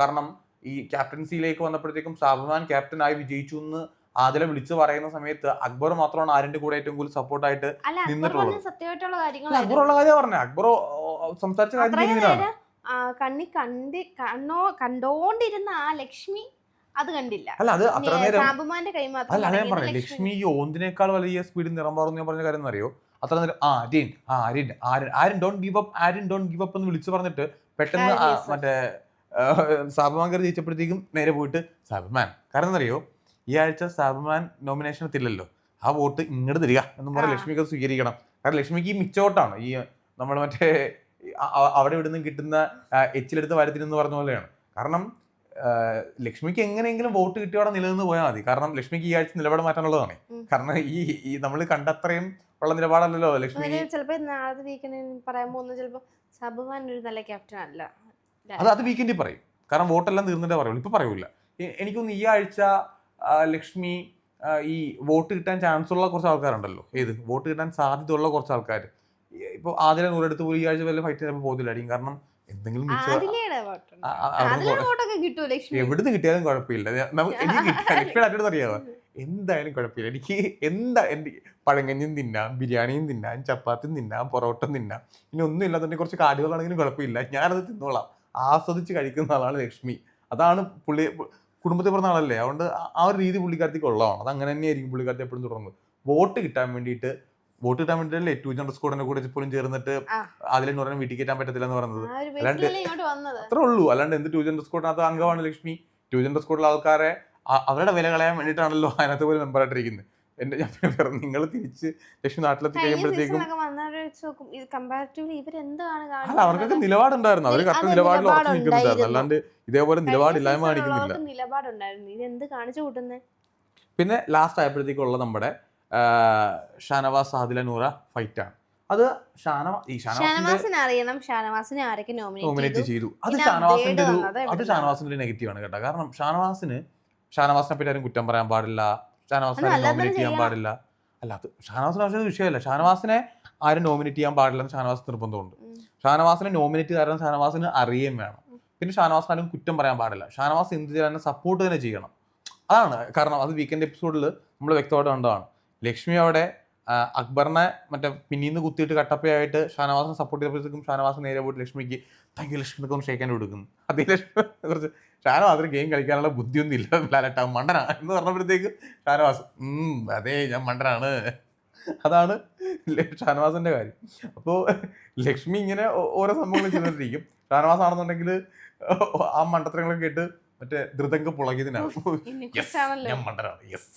കാരണം ഈ ക്യാപ്റ്റൻസിയിലേക്ക് വന്നപ്പോഴത്തേക്കും സാബുമാൻ ക്യാപ്റ്റനായി വിജയിച്ചു എന്ന് ആദില വിളിച്ചു പറയുന്ന സമയത്ത് അക്ബർ മാത്രമാണ് ആരിന്റെ കൂടെ ഏറ്റവും കൂടുതൽ സപ്പോർട്ടായിട്ട് ആയിട്ട് അക്ബർ നിന്നിട്ടുള്ളത്. ഉള്ള കാര്യം പറഞ്ഞ. അക്ബർ സംസാരിച്ച കാര്യം കണ്ണി കണ്ടി കണ്ണോ കണ്ടോണ്ടിരുന്ന ആ ലക്ഷ്മി അത് കണ്ടില്ല. അല്ല അത് അത്ര നേരം അല്ല അതേ പറഞ്ഞു ലക്ഷ്മി. ഈ ഓന്തിനേക്കാൾ വലിയ സ്പീഡിൽ നിറം പറഞ്ഞു ഞാൻ പറഞ്ഞ കാര്യം അറിയോ അത്ര നേരം ആ ആര്യൻ ആ Aryan Aran Aran don't give up Aran don't give up എന്ന് വിളിച്ചു പറഞ്ഞിട്ട് പെട്ടെന്ന് മറ്റേ സാബുമാൻ കയറി ജയിച്ചപ്പോഴത്തേക്കും നേരെ പോയിട്ട് സാബമാൻ. കാരണം എന്നറിയോ ഈ ആഴ്ച സാബമാൻ നോമിനേഷൻ എത്തില്ലല്ലോ ആ വോട്ട് ഇങ്ങോട്ട് തരിക എന്ന് പറഞ്ഞാൽ. ലക്ഷ്മിക്ക് അത് സ്വീകരിക്കണം. കാരണം ലക്ഷ്മിക്ക് ഈ മിച്ചോട്ടാണ്. ഈ നമ്മൾ മറ്റേ അവിടെ ഇവിടുന്ന് കിട്ടുന്ന എച്ചിലെടുത്ത് വരത്തിനെന്ന് പറഞ്ഞ പോലെയാണ്. കാരണം ലക്ഷ്മിക്ക് എങ്ങനെയെങ്കിലും വോട്ട് കിട്ടിയോടെ നിലനിന്ന് പോയാൽ മതി. കാരണം ലക്ഷ്മിക്ക് ഈ ആഴ്ച നിലപാട് മാറ്റാനുള്ളതാണ്. കാരണം ഈ ഈ നമ്മൾ കണ്ടത്രയും ഉള്ള നിലപാടല്ലല്ലോ ലക്ഷ്മി ചിലപ്പോൾ പറയാൻ പോകുന്നത് ചിലപ്പോൾ സബുമാൻ ഒരു നല്ല ക്യാപ്റ്റൻ അല്ല. അത് അത് വീക്കെൻഡിൽ പറയും. കാരണം വോട്ടെല്ലാം തീർന്നിട്ടേ പറയുള്ളൂ. ഇപ്പൊ പറയൂല. എനിക്കൊന്ന് ഈ ആഴ്ച ലക്ഷ്മി ഈ വോട്ട് കിട്ടാൻ ചാൻസ് ഉള്ള കുറച്ച് ആൾക്കാരുണ്ടല്ലോ. ഏത്? വോട്ട് കിട്ടാൻ സാധ്യത ഉള്ള കുറച്ച് ആൾക്കാർ ഇപ്പൊ ആദ്യം നൂറെടുത്ത് പോയി ഈ ആഴ്ച വല്ല ഫൈറ്റ് ചിലപ്പോൾ പോകത്തില്ലായിരിക്കും. കാരണം എന്തെങ്കിലും എവിടുന്ന് കിട്ടിയാലും കുഴപ്പമില്ല. എനിക്ക് കിട്ടിയ ലക്ഷ്മിയുടെ അറ്റോട് അറിയാമോ എന്തായാലും കുഴപ്പമില്ല. എനിക്ക് എന്താ എന്റെ പഴങ്കഞ്ഞും തിന്നാം ബിരിയാണിയും തിന്നാം ചപ്പാത്തിയും തിന്നാം പൊറോട്ടയും തിന്നാം. ഇനി ഒന്നും ഇല്ലാതെ കുറച്ച് കാടുകളാണെങ്കിലും കുഴപ്പമില്ല. ഞാനത് തിന്നോളാം. ആസ്വദിച്ച് കഴിക്കുന്ന ആളാണ് ലക്ഷ്മി. അതാണ് പുള്ളി കുടുംബത്തിൽ പറഞ്ഞ ആളല്ലേ? അതുകൊണ്ട് ആ- ഒരു രീതി പുള്ളിക്കാരത്തേക്ക് ഉള്ളതാണ്. അത് അങ്ങനെ തന്നെയായിരിക്കും പുള്ളിക്കാരത്തെ എപ്പോഴും തുടർന്നത്. വോട്ട് കിട്ടാൻ വേണ്ടിയിട്ട് വോട്ട് കിട്ടാൻ വേണ്ടിയിട്ടല്ലേ ടു ജനറൽ സ്കോഡിനെ കൂടെ പോലും ചേർന്നിട്ട്. അതിലെന്ന് പറഞ്ഞാൽ വീട്ടിൽ കയറ്റാൻ പറ്റത്തില്ല എന്ന് പറഞ്ഞത് അല്ലാണ്ട് അത്ര ഉള്ളൂ. അല്ലാണ്ട് എന്ത് ടൂ ജെൻഡർ സ്കോഡിനകത്ത് അംഗമാണ് ലക്ഷ്മി. ടൂ ജെൻഡർ സ്കോഡിലെ ആൾക്കാരെ അവരുടെ വില കളയാൻ വേണ്ടിയിട്ടാണല്ലോ അതിനകത്ത് പോലും മെമ്പറായിട്ടിരിക്കുന്നത്. എന്റെ ഞാൻ നിങ്ങൾ തിരിച്ച് ലക്ഷ്മി നാട്ടിലെത്തി കഴിയുമ്പോഴത്തേക്കും അല്ല അവർക്കൊക്കെ നിലപാടുണ്ടായിരുന്നു. അവർ കറക്റ്റ് നിലപാടിൽ ഉറച്ചു നിൽക്കുന്നുണ്ടായിരുന്നു. അല്ലാണ്ട് ഇതേപോലെ നിലപാടില്ലായ്മ കാണിക്കുന്നില്ല. നിലപാടുണ്ടായിരുന്നു. പിന്നെ ലാസ്റ്റ് ആയപ്പോഴത്തേക്കുള്ള നമ്മുടെ ഷാനവാസ് ആദില നൂറ ഫൈറ്റാണ്. അത് ഷാനവാസിനെ അറിയണം. ഷാനവാസിനെ ആരൊക്കെ നോമിനേറ്റ് ചെയ്തു? അത് ഷാനവാസിന്റെ ഒരു അത്? ഷാനവാസിന്റെ ഒരു നെഗറ്റീവ് ആണ് കേട്ടോ. കാരണം ഷാനവാസിന് ഷാനവാസിനെ പറ്റി ആരും കുറ്റം പറയാൻ പാടില്ല. ഷാനവാസിനെ നോമിനേറ്റ് ചെയ്യാൻ പാടില്ല. അല്ല അത് ഷാനവാസിന് പക്ഷേ വിഷയമല്ല. ഷാനവാസിനെ ആരും നോമിനേറ്റ് ചെയ്യാൻ പാടില്ലെന്ന് ഷാനവാസ് നിർബന്ധമുണ്ട്. ഷാനവാസിനെ നോമിനേറ്റ് കാരണം ഷാനവാസിന് അറിയുകയും വേണം. പിന്നെ ഷാനവാസിന് ആരും കുറ്റം പറയാൻ പാടില്ല. ഷാനവാസ് എന്ത് ചെയ്യാനും സപ്പോർട്ട് തന്നെ ചെയ്യണം. അതാണ് കാരണം. അത് വീക്കെൻഡ് എപ്പിസോഡിൽ നമ്മൾ വ്യക്തമായിട്ട് കണ്ടതാണ്. ലക്ഷ്മി അവിടെ അക്ബറിനെ മറ്റേ പിന്നീന്ന് കുത്തിയിട്ട് കട്ടപ്പയായിട്ട് ഷാനവാസിനെ സപ്പോർട്ട് ചെയ്തപ്പോഴത്തേക്കും ഷാനവാസ് നേരെ പോയിട്ട് ലക്ഷ്മിക്ക് താങ്ക് യു ലക്ഷ്മി എന്നൊക്കെ ഒന്ന് ഷേക്കാൻ കൊടുക്കുന്നു. അതേ ലക്ഷ്മി കുറച്ച് ഷാനവാസിന് ഗെയിം കളിക്കാനുള്ള ബുദ്ധിയൊന്നും ഇല്ല ലാലട്ട മണ്ടനാ എന്ന് പറഞ്ഞപ്പോഴത്തേക്ക് ഷാനവാസ് അതെ ഞാൻ മണ്ടനാണ്. അതാണ് ഷാനവാസിന്റെ കാര്യം. അപ്പോൾ ലക്ഷ്മി ഇങ്ങനെ ഓരോ സംഭവങ്ങൾ ചെയ്തുകൊണ്ടിരിക്കും. ഷാനവാസ് ആണെന്നുണ്ടെങ്കിൽ ആ മണ്ടത്തരങ്ങളൊക്കെ കേട്ട് മറ്റേ ധൃതങ്ക പുളകിയതിനാണ് ഞാൻ മണ്ടനാണ്. യെസ്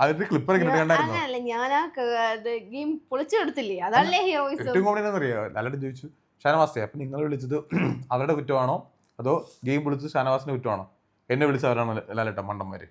അതിന്റെ ക്ലിപ്പർ കണ്ടായിരുന്നു? ഞാൻ ആ ഗെയിം പൊളിച്ചെടുത്തില്ലേ? അതല്ലേ ഹീറോയിസ്. ഏറ്റവും കോമഡി എന്താണെന്നറിയോ ലാലട്ടൻ ചോദിച്ചു ഷാനവാസെ അപ്പം നിങ്ങൾ വിളിച്ചത് അവരുടെ കുറ്റമാണോ? അതോ ഗെയിം വിളിച്ചത് ഷാനവാസിന്റെ കുറ്റമാണോ? എന്നെ വിളിച്ചവരാണ് ലാലട്ട മണ്ടന്മാര്?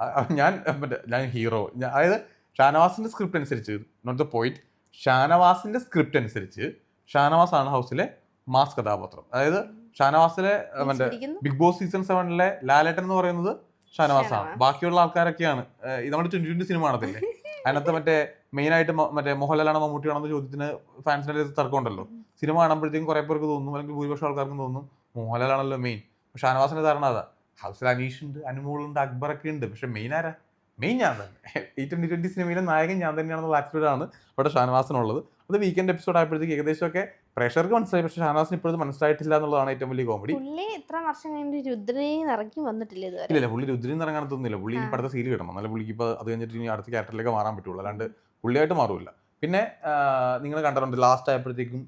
അ- അ- ഞാൻ മറ്റേ ഞാൻ ഹീറോ. അതായത് ഷാനവാസിന്റെ സ്ക്രിപ്റ്റ് അനുസരിച്ച് നോട്ട് ദ പോയിന്റ് ഷാനവാസിന്റെ സ്ക്രിപ്റ്റ് അനുസരിച്ച് ഷാനവാസ് ആണ് ഹൗസിലെ മാസ് കഥാപാത്രം. അതായത് ഷാനവാസിലെ മറ്റേ ബിഗ് ബോസ് സീസൺ സെവനിലെ ലാലേട്ടൻ എന്ന് പറയുന്നത് ഷാനവാസാണ് ഷാനവാസ്. ബാക്കിയുള്ള ആൾക്കാരൊക്കെയാണ്. നമ്മുടെ ട്വന്റി ട്വന്റി സിനിമ കാണത്തില്ലേ? അതിനകത്ത് മറ്റേ മെയിനായിട്ട് മറ്റേ മോഹൻലാലാണോ മമ്മൂട്ടിയാണോ എന്ന ചോദ്യത്തിന് ഫാൻസിന്റെ തർക്കമുണ്ടല്ലോ. സിനിമ കാണുമ്പോഴത്തേക്കും കുറെ പേർക്ക് തോന്നും അല്ലെങ്കിൽ ഭൂരിപക്ഷം ആൾക്കാർക്കും തോന്നും മോഹൻലാലാണല്ലോ മെയിൻ പക്ഷെ ഷാനവാസിന്റെ ധാരണ അതാ. ഹൗസിൽ അനീഷ് ഉണ്ട് അനുമോളുണ്ട് അക്ബറൊക്കെ ഉണ്ട്. പക്ഷെ മെയിൻ ആരാ? മെയിൻ ഞാൻ തന്നെ. ഈ ട്വന്റി ട്വന്റി സിനിമയിലെ നായകൻ ഞാൻ തന്നെയാണെന്നുള്ള ആറ്റിറ്റ്യൂഡാണ് ഇവിടെ ഷാനവാസിനുള്ളത്. അത് വീക്കെൻഡ് എപ്പിസോഡ് ആയപ്പോഴത്തേക്ക് ഏകദേശമൊക്കെ പ്രഷർക്ക് മനസ്സിലായി. പക്ഷെ ഷാനവാസിന് ഇപ്പോഴും മനസ്സിലായിട്ടില്ല എന്നുള്ളതാണ് ഏറ്റവും വലിയ കോമഡി പുള്ളി എത്ര വർഷം ഇറക്കി വന്നിട്ടില്ല ഇതുവരെ. ഇല്ല പുള്ളി രുദ്രൻ ഇറങ്ങാൻ തോന്നുന്നില്ല. പുള്ളി ഇനി. അടുത്ത സീൽ കിട്ടണം. നല്ല പുള്ളിക്ക് ഇപ്പോൾ അത് കഴിഞ്ഞിട്ട് ഇനി അടുത്ത ക്യാരക്ടറിലേക്ക് മാറാൻ പറ്റുള്ളൂ. അല്ലാണ്ട് പുള്ളിയായിട്ട് മാറില്ല. പിന്നെ നിങ്ങൾ കണ്ടിട്ടുണ്ട് ലാസ്റ്റ് ആയപ്പോഴത്തേക്കും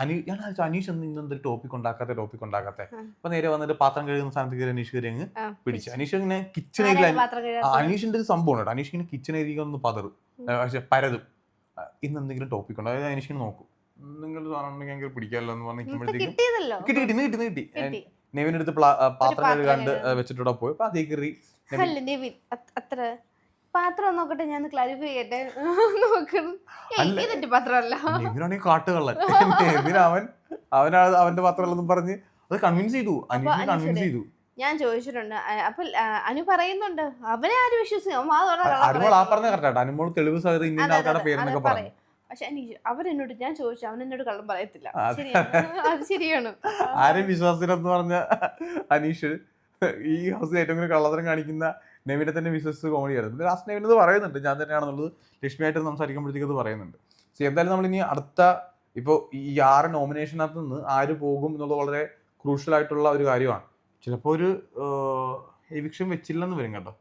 അനി ഞാൻ ആലോചിച്ചു, അനീഷ് എന്ന് ഇന്നെന്ത് ടോപ്പിക് ഉണ്ടാക്കാത്ത ടോപ്പിക് ഉണ്ടാക്കാത്ത. അപ്പൊ നേരെ വന്നിട്ട് പാത്രം കഴുകുന്ന സ്ഥാനത്ത് കയറി അനീഷ് കയറി അങ്ങ് പിടിച്ച്. അനീഷ് ഇങ്ങനെ കിച്ചൺ ഏരിയ അനീഷിന്റെ ഒരു സംഭവം ഉണ്ട് അനീഷ് ഇങ്ങനെ കിച്ചൺ ഏരിയ ഒന്ന് പതറും. പക്ഷെ പരതും. ഇന്ന് എന്തെങ്കിലും ടോപ്പിക് ഉണ്ടോ? അതായത് അനീഷ് നോക്കും. നിങ്ങൾ സാധനം പിടിക്കാമല്ലോ എന്ന് പറഞ്ഞു ഇപ്പൊ കിട്ടി കിട്ടി ഇന്ന് കിട്ടി കിട്ടി. കിട്ടി. നെവിനെടുത്ത് പാത്രം കഴുകാണ്ട് കഴുകാൻ. വെച്ചിട്ട് പോയി. അപ്പൊ അതേ കയറി അത്ര പാത്രം നോക്കട്ടെ ഞാൻ ക്ലാരിഫൈ ചെയ്യട്ടെ? നോക്കണം. ഇതെന്റെ പാത്രമല്ല. കാട്ടുകള്ളൻ. അവൻ അവനാ അവന്റെ പാത്രമല്ലെന്നും പറഞ്ഞ് അത് കൺവിൻസ് ചെയ്തു. അനീഷിനെ കൺവിൻസ് ചെയ്തു. ഞാൻ ചോദിച്ചിട്ടുണ്ട്. അപ്പൊ അനു പറയുന്നുണ്ട്. അവനെ ആര് വിശ്വസിക്കും? അനുമോൾ ആ. പറഞ്ഞ അനുമോൾ തെളിവ് സഹിതം ഇന്ത്യൻ ആൾക്കാരുടെ പേരെന്നൊക്കെ പറഞ്ഞു പക്ഷെ അവരെന്നോട് ഞാൻ ചോദിച്ചു അവൻ എന്നോട് കള്ളം പറയത്തില്ല. അത് ശരിയാണ്. ആരും വിശ്വാസത്തിലെന്ന് പറഞ്ഞ അനീഷ് ഈ ഹൗസിൽ ഏറ്റവും കൂടുതൽ കള്ളത്തരം കാണിക്കുന്ന നെവിനെ തന്നെ വിശ്വസിച്ച് കോമഡിയാണ് പിന്നെ ലാസ്റ്റ് നെവിൻ പറയുന്നുണ്ട്. ഞാൻ തന്നെയാണെന്നുള്ളത് ലക്ഷ്മിയായിട്ട് സംസാരിക്കുമ്പോഴത്തേക്ക് അത് പറയുന്നുണ്ട്. സോ എന്തായാലും നമ്മൾ ഇനി അടുത്ത ഇപ്പോൾ ഈ ആറ് നോമിനേഷനകത്ത് നിന്ന് ആര് പോകും എന്നുള്ളത് വളരെ ക്രൂഷ്യൽ ആയിട്ടുള്ള ഒരു കാര്യമാണ്. ചിലപ്പോൾ ഒരു എവിക്ഷൻ വെച്ചില്ലെന്ന് വരും കേട്ടോ.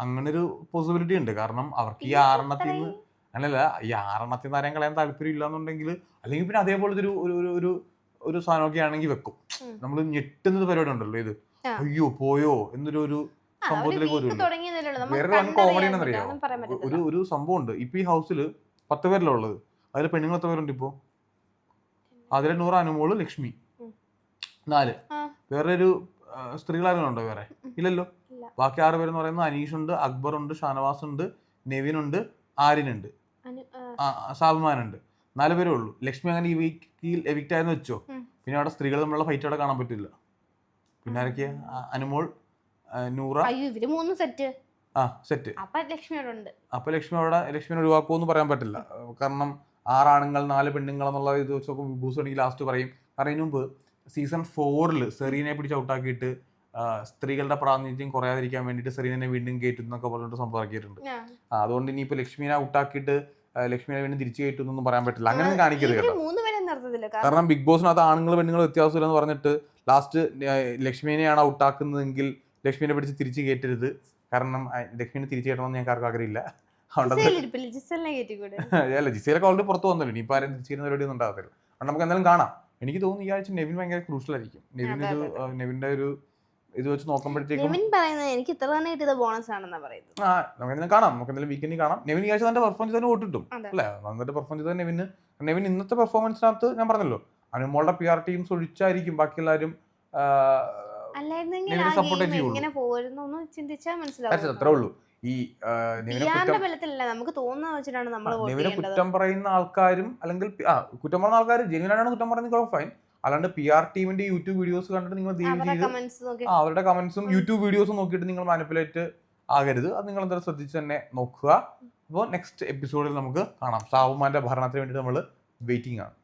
അങ്ങനെ ഒരു പോസിബിലിറ്റി ഉണ്ട്. കാരണം അവർക്ക് ഈ ആറെണ്ണത്തിൽ നിന്ന് അങ്ങനല്ല ഈ ആറെണ്ണത്തിൽ നിന്ന് ആരെയും കളയാൻ താല്പര്യം ഇല്ലാന്നുണ്ടെങ്കിൽ അല്ലെങ്കിൽ പിന്നെ അതേപോലത്തെ ഒരു ഒരു ഒരു- ഒരു സാധനമൊക്കെ ആണെങ്കിൽ വെക്കും. നമ്മൾ ഞെട്ടുന്നത് പരിപാടി ഉണ്ടല്ലോ ഇത്. അയ്യോ പോയോ എന്നൊരു ഒരു സംഭവത്തിലേക്ക് വരുമല്ലോ. വേറെ വൺ കോമഡി എന്നറിയാമോ ഒരു ഒരു സംഭവം ഉണ്ട് ഇപ്പൊ ഈ ഹൗസിൽ പത്ത് പേരല്ലേ ഉള്ളത്. അതിൽ പെണ്ണുങ്ങൾ എത്ര പേരുണ്ട് ഇപ്പോ? അതിലെ നൂറ് അനുമോൾ ലക്ഷ്മി. നാല്. വേറെ ഒരു സ്ത്രീകളാരെങ്കിലും ഉണ്ടോ വേറെ? ഇല്ലല്ലോ. ബാക്കി ആറ് പേരെന്ന് പറയുന്നത് അനീഷ് ഉണ്ട് അക്ബർ ഉണ്ട് ഷാനവാസ് ഉണ്ട് നെവിൻ ഉണ്ട് ആര്യനുണ്ട്. ഉണ്ട് ആ, ഉണ്ട് നാല് പേരേ ഉള്ളൂ. ലക്ഷ്മി അങ്ങനെ ഈ വീക്കിൽ എവിക്റ്റ് ആയെന്ന് വെച്ചോ? പിന്നെ അവിടെ സ്ത്രീകൾ തമ്മിലുള്ള ഫൈറ്റ് അവിടെ കാണാൻ പറ്റില്ല. പിന്നെ ആരൊക്കെയാ? അനുമോൾ നൂറ? അയ്യോ ഇവർ മൂന്ന് സെറ്റ് ആ സെറ്റ് അപ്പൊ ലക്ഷ്മിയോട് ഉണ്ട്. അപ്പൊ ലക്ഷ്മി അവിടെ ലക്ഷ്മിനെ ഒഴിവാക്കുമെന്ന് പറയാൻ പറ്റില്ല. കാരണം ആറാണുങ്ങൾ നാല് പെണ്ണുങ്ങൾ എന്നുള്ള ഇത് വെച്ച് നോക്കുമ്പോൾ ലാസ്റ്റ് പറയും. കാരണം ഇതിനു മുമ്പ് സീസൺ ഫോറിൽ സെറീനെ പിടിച്ച് ഔട്ടാക്കിയിട്ട് സ്ത്രീകളുടെ പ്രാതിനിധ്യം കുറയാതിരിക്കാൻ വേണ്ടിയിട്ട് സെറീനെ വീണ്ടും കയറ്റുന്നു എന്നൊക്കെ പറഞ്ഞിട്ട് സംസാരിക്കിയിട്ടുണ്ട് ആ. ഇനി അതുകൊണ്ട് ഇനിയിപ്പോ ലക്ഷ്മിനെ ഔട്ടാക്കിയിട്ട് ലക്ഷ്മിനെ വീണ്ടും തിരിച്ചു കയറ്റുന്നൊന്നും പറയാൻ പറ്റില്ല. അങ്ങനെ കാണിക്കരുത് കേട്ടോ. കാരണം ബിഗ് ബോസിനകത്ത് ആണുങ്ങൾ പെണ്ണുങ്ങൾ വ്യത്യാസമില്ലെന്ന് പറഞ്ഞിട്ട് ലാസ്റ്റ് ലക്ഷ്മിനെയാണ് ഔട്ടാക്കുന്നതെങ്കിൽ ലക്ഷ്മിനെ പിടിച്ച് തിരിച്ചു കയറ്റരുത് കാരണം ലക്ഷ്മിനെ തിരിച്ചു കയറ്റണമെന്ന് ഞങ്ങൾക്ക് ആർക്കും ആഗ്രഹമില്ല. അല്ല ജിസയിലൊക്കെ ഓൾറെഡി പുറത്ത് വന്നല്ലോ ഇനിയിപ്പോൾ ആരും തിരിച്ചു ചെയ്യുന്ന പരിപാടി ഒന്നും ഉണ്ടാകത്തില്ല. അതുകൊണ്ട് നമുക്ക് എന്തായാലും കാണാം. എനിക്ക് തോന്നുന്നു ഈ ആഴ്ച നെവിൻ ഭയങ്കര ക്രൂഷ്യൽ ആയിരിക്കും. നെവിൻ ഒരു നെവിന്റെ ഒരു ഇത് വെച്ച് നോക്കുമ്പോഴത്തേക്കും എനിക്ക് ഇത്ര തന്നെ കിട്ടിയത് ബോണസ് ആണെന്നാ പറയുന്നത്. ആ നമുക്ക് എന്തായാലും കാണാം. നമുക്ക് എന്തായാലും വീക്കെൻഡിൽ കാണാം. നെവിൻ ഈ ആഴ്ച തന്നെ പെർഫോം ചെയ്തതിന് വോട്ടിട്ടും. അതെ. അല്ലേ? നന്നായിട്ട് പെർഫോം ചെയ്ത നെവിന്. നെവിൻ ഇന്നത്തെ പെർഫോമൻസിനകത്ത് ഞാൻ പറഞ്ഞല്ലോ. അനുമോളുടെ പി ആർ ടീംസ് ഒഴിച്ചായിരിക്കും. ബാക്കി എല്ലാവരും അല്ലായിരുന്നെങ്കിൽ ആ ഗെയിം. എങ്ങനെ പോരുന്നു ചിന്തിച്ചാൽ മനസ്സിലാവും അത്രേ ഉള്ളൂ. ഈ നമുക്ക് തോന്നുന്ന വെച്ചിട്ടാണ് നമ്മൾ നിവിനെ കുറ്റം പറയുന്ന ആൾക്കാരും അല്ലെങ്കിൽ ആ കുറ്റം പറയുന്ന ആൾക്കാർ ജെനുവിനാണ് കുറ്റം പറയുന്നത് ഫൈൻ അല്ലാണ്ട് പി ആർ ടീമിന്റെ യൂട്യൂബ് വീഡിയോസ് കണ്ടിട്ട് നിങ്ങൾ അവരുടെ കമന്റ്സ് അവരുടെ യൂട്യൂബ് വീഡിയോസും നോക്കിയിട്ട് നിങ്ങൾ മാനിപ്പുലേറ്റ് ആകരുത്. അത് നിങ്ങൾ എന്തായാലും ശ്രദ്ധിച്ച് തന്നെ നോക്കുക. അപ്പോൾ നെക്സ്റ്റ് എപ്പിസോഡിൽ നമുക്ക് കാണാം. സാവുമാന്റെ ഭരണത്തിന് വേണ്ടിയിട്ട് നമ്മൾ വെയിറ്റിംഗ് ആണ്.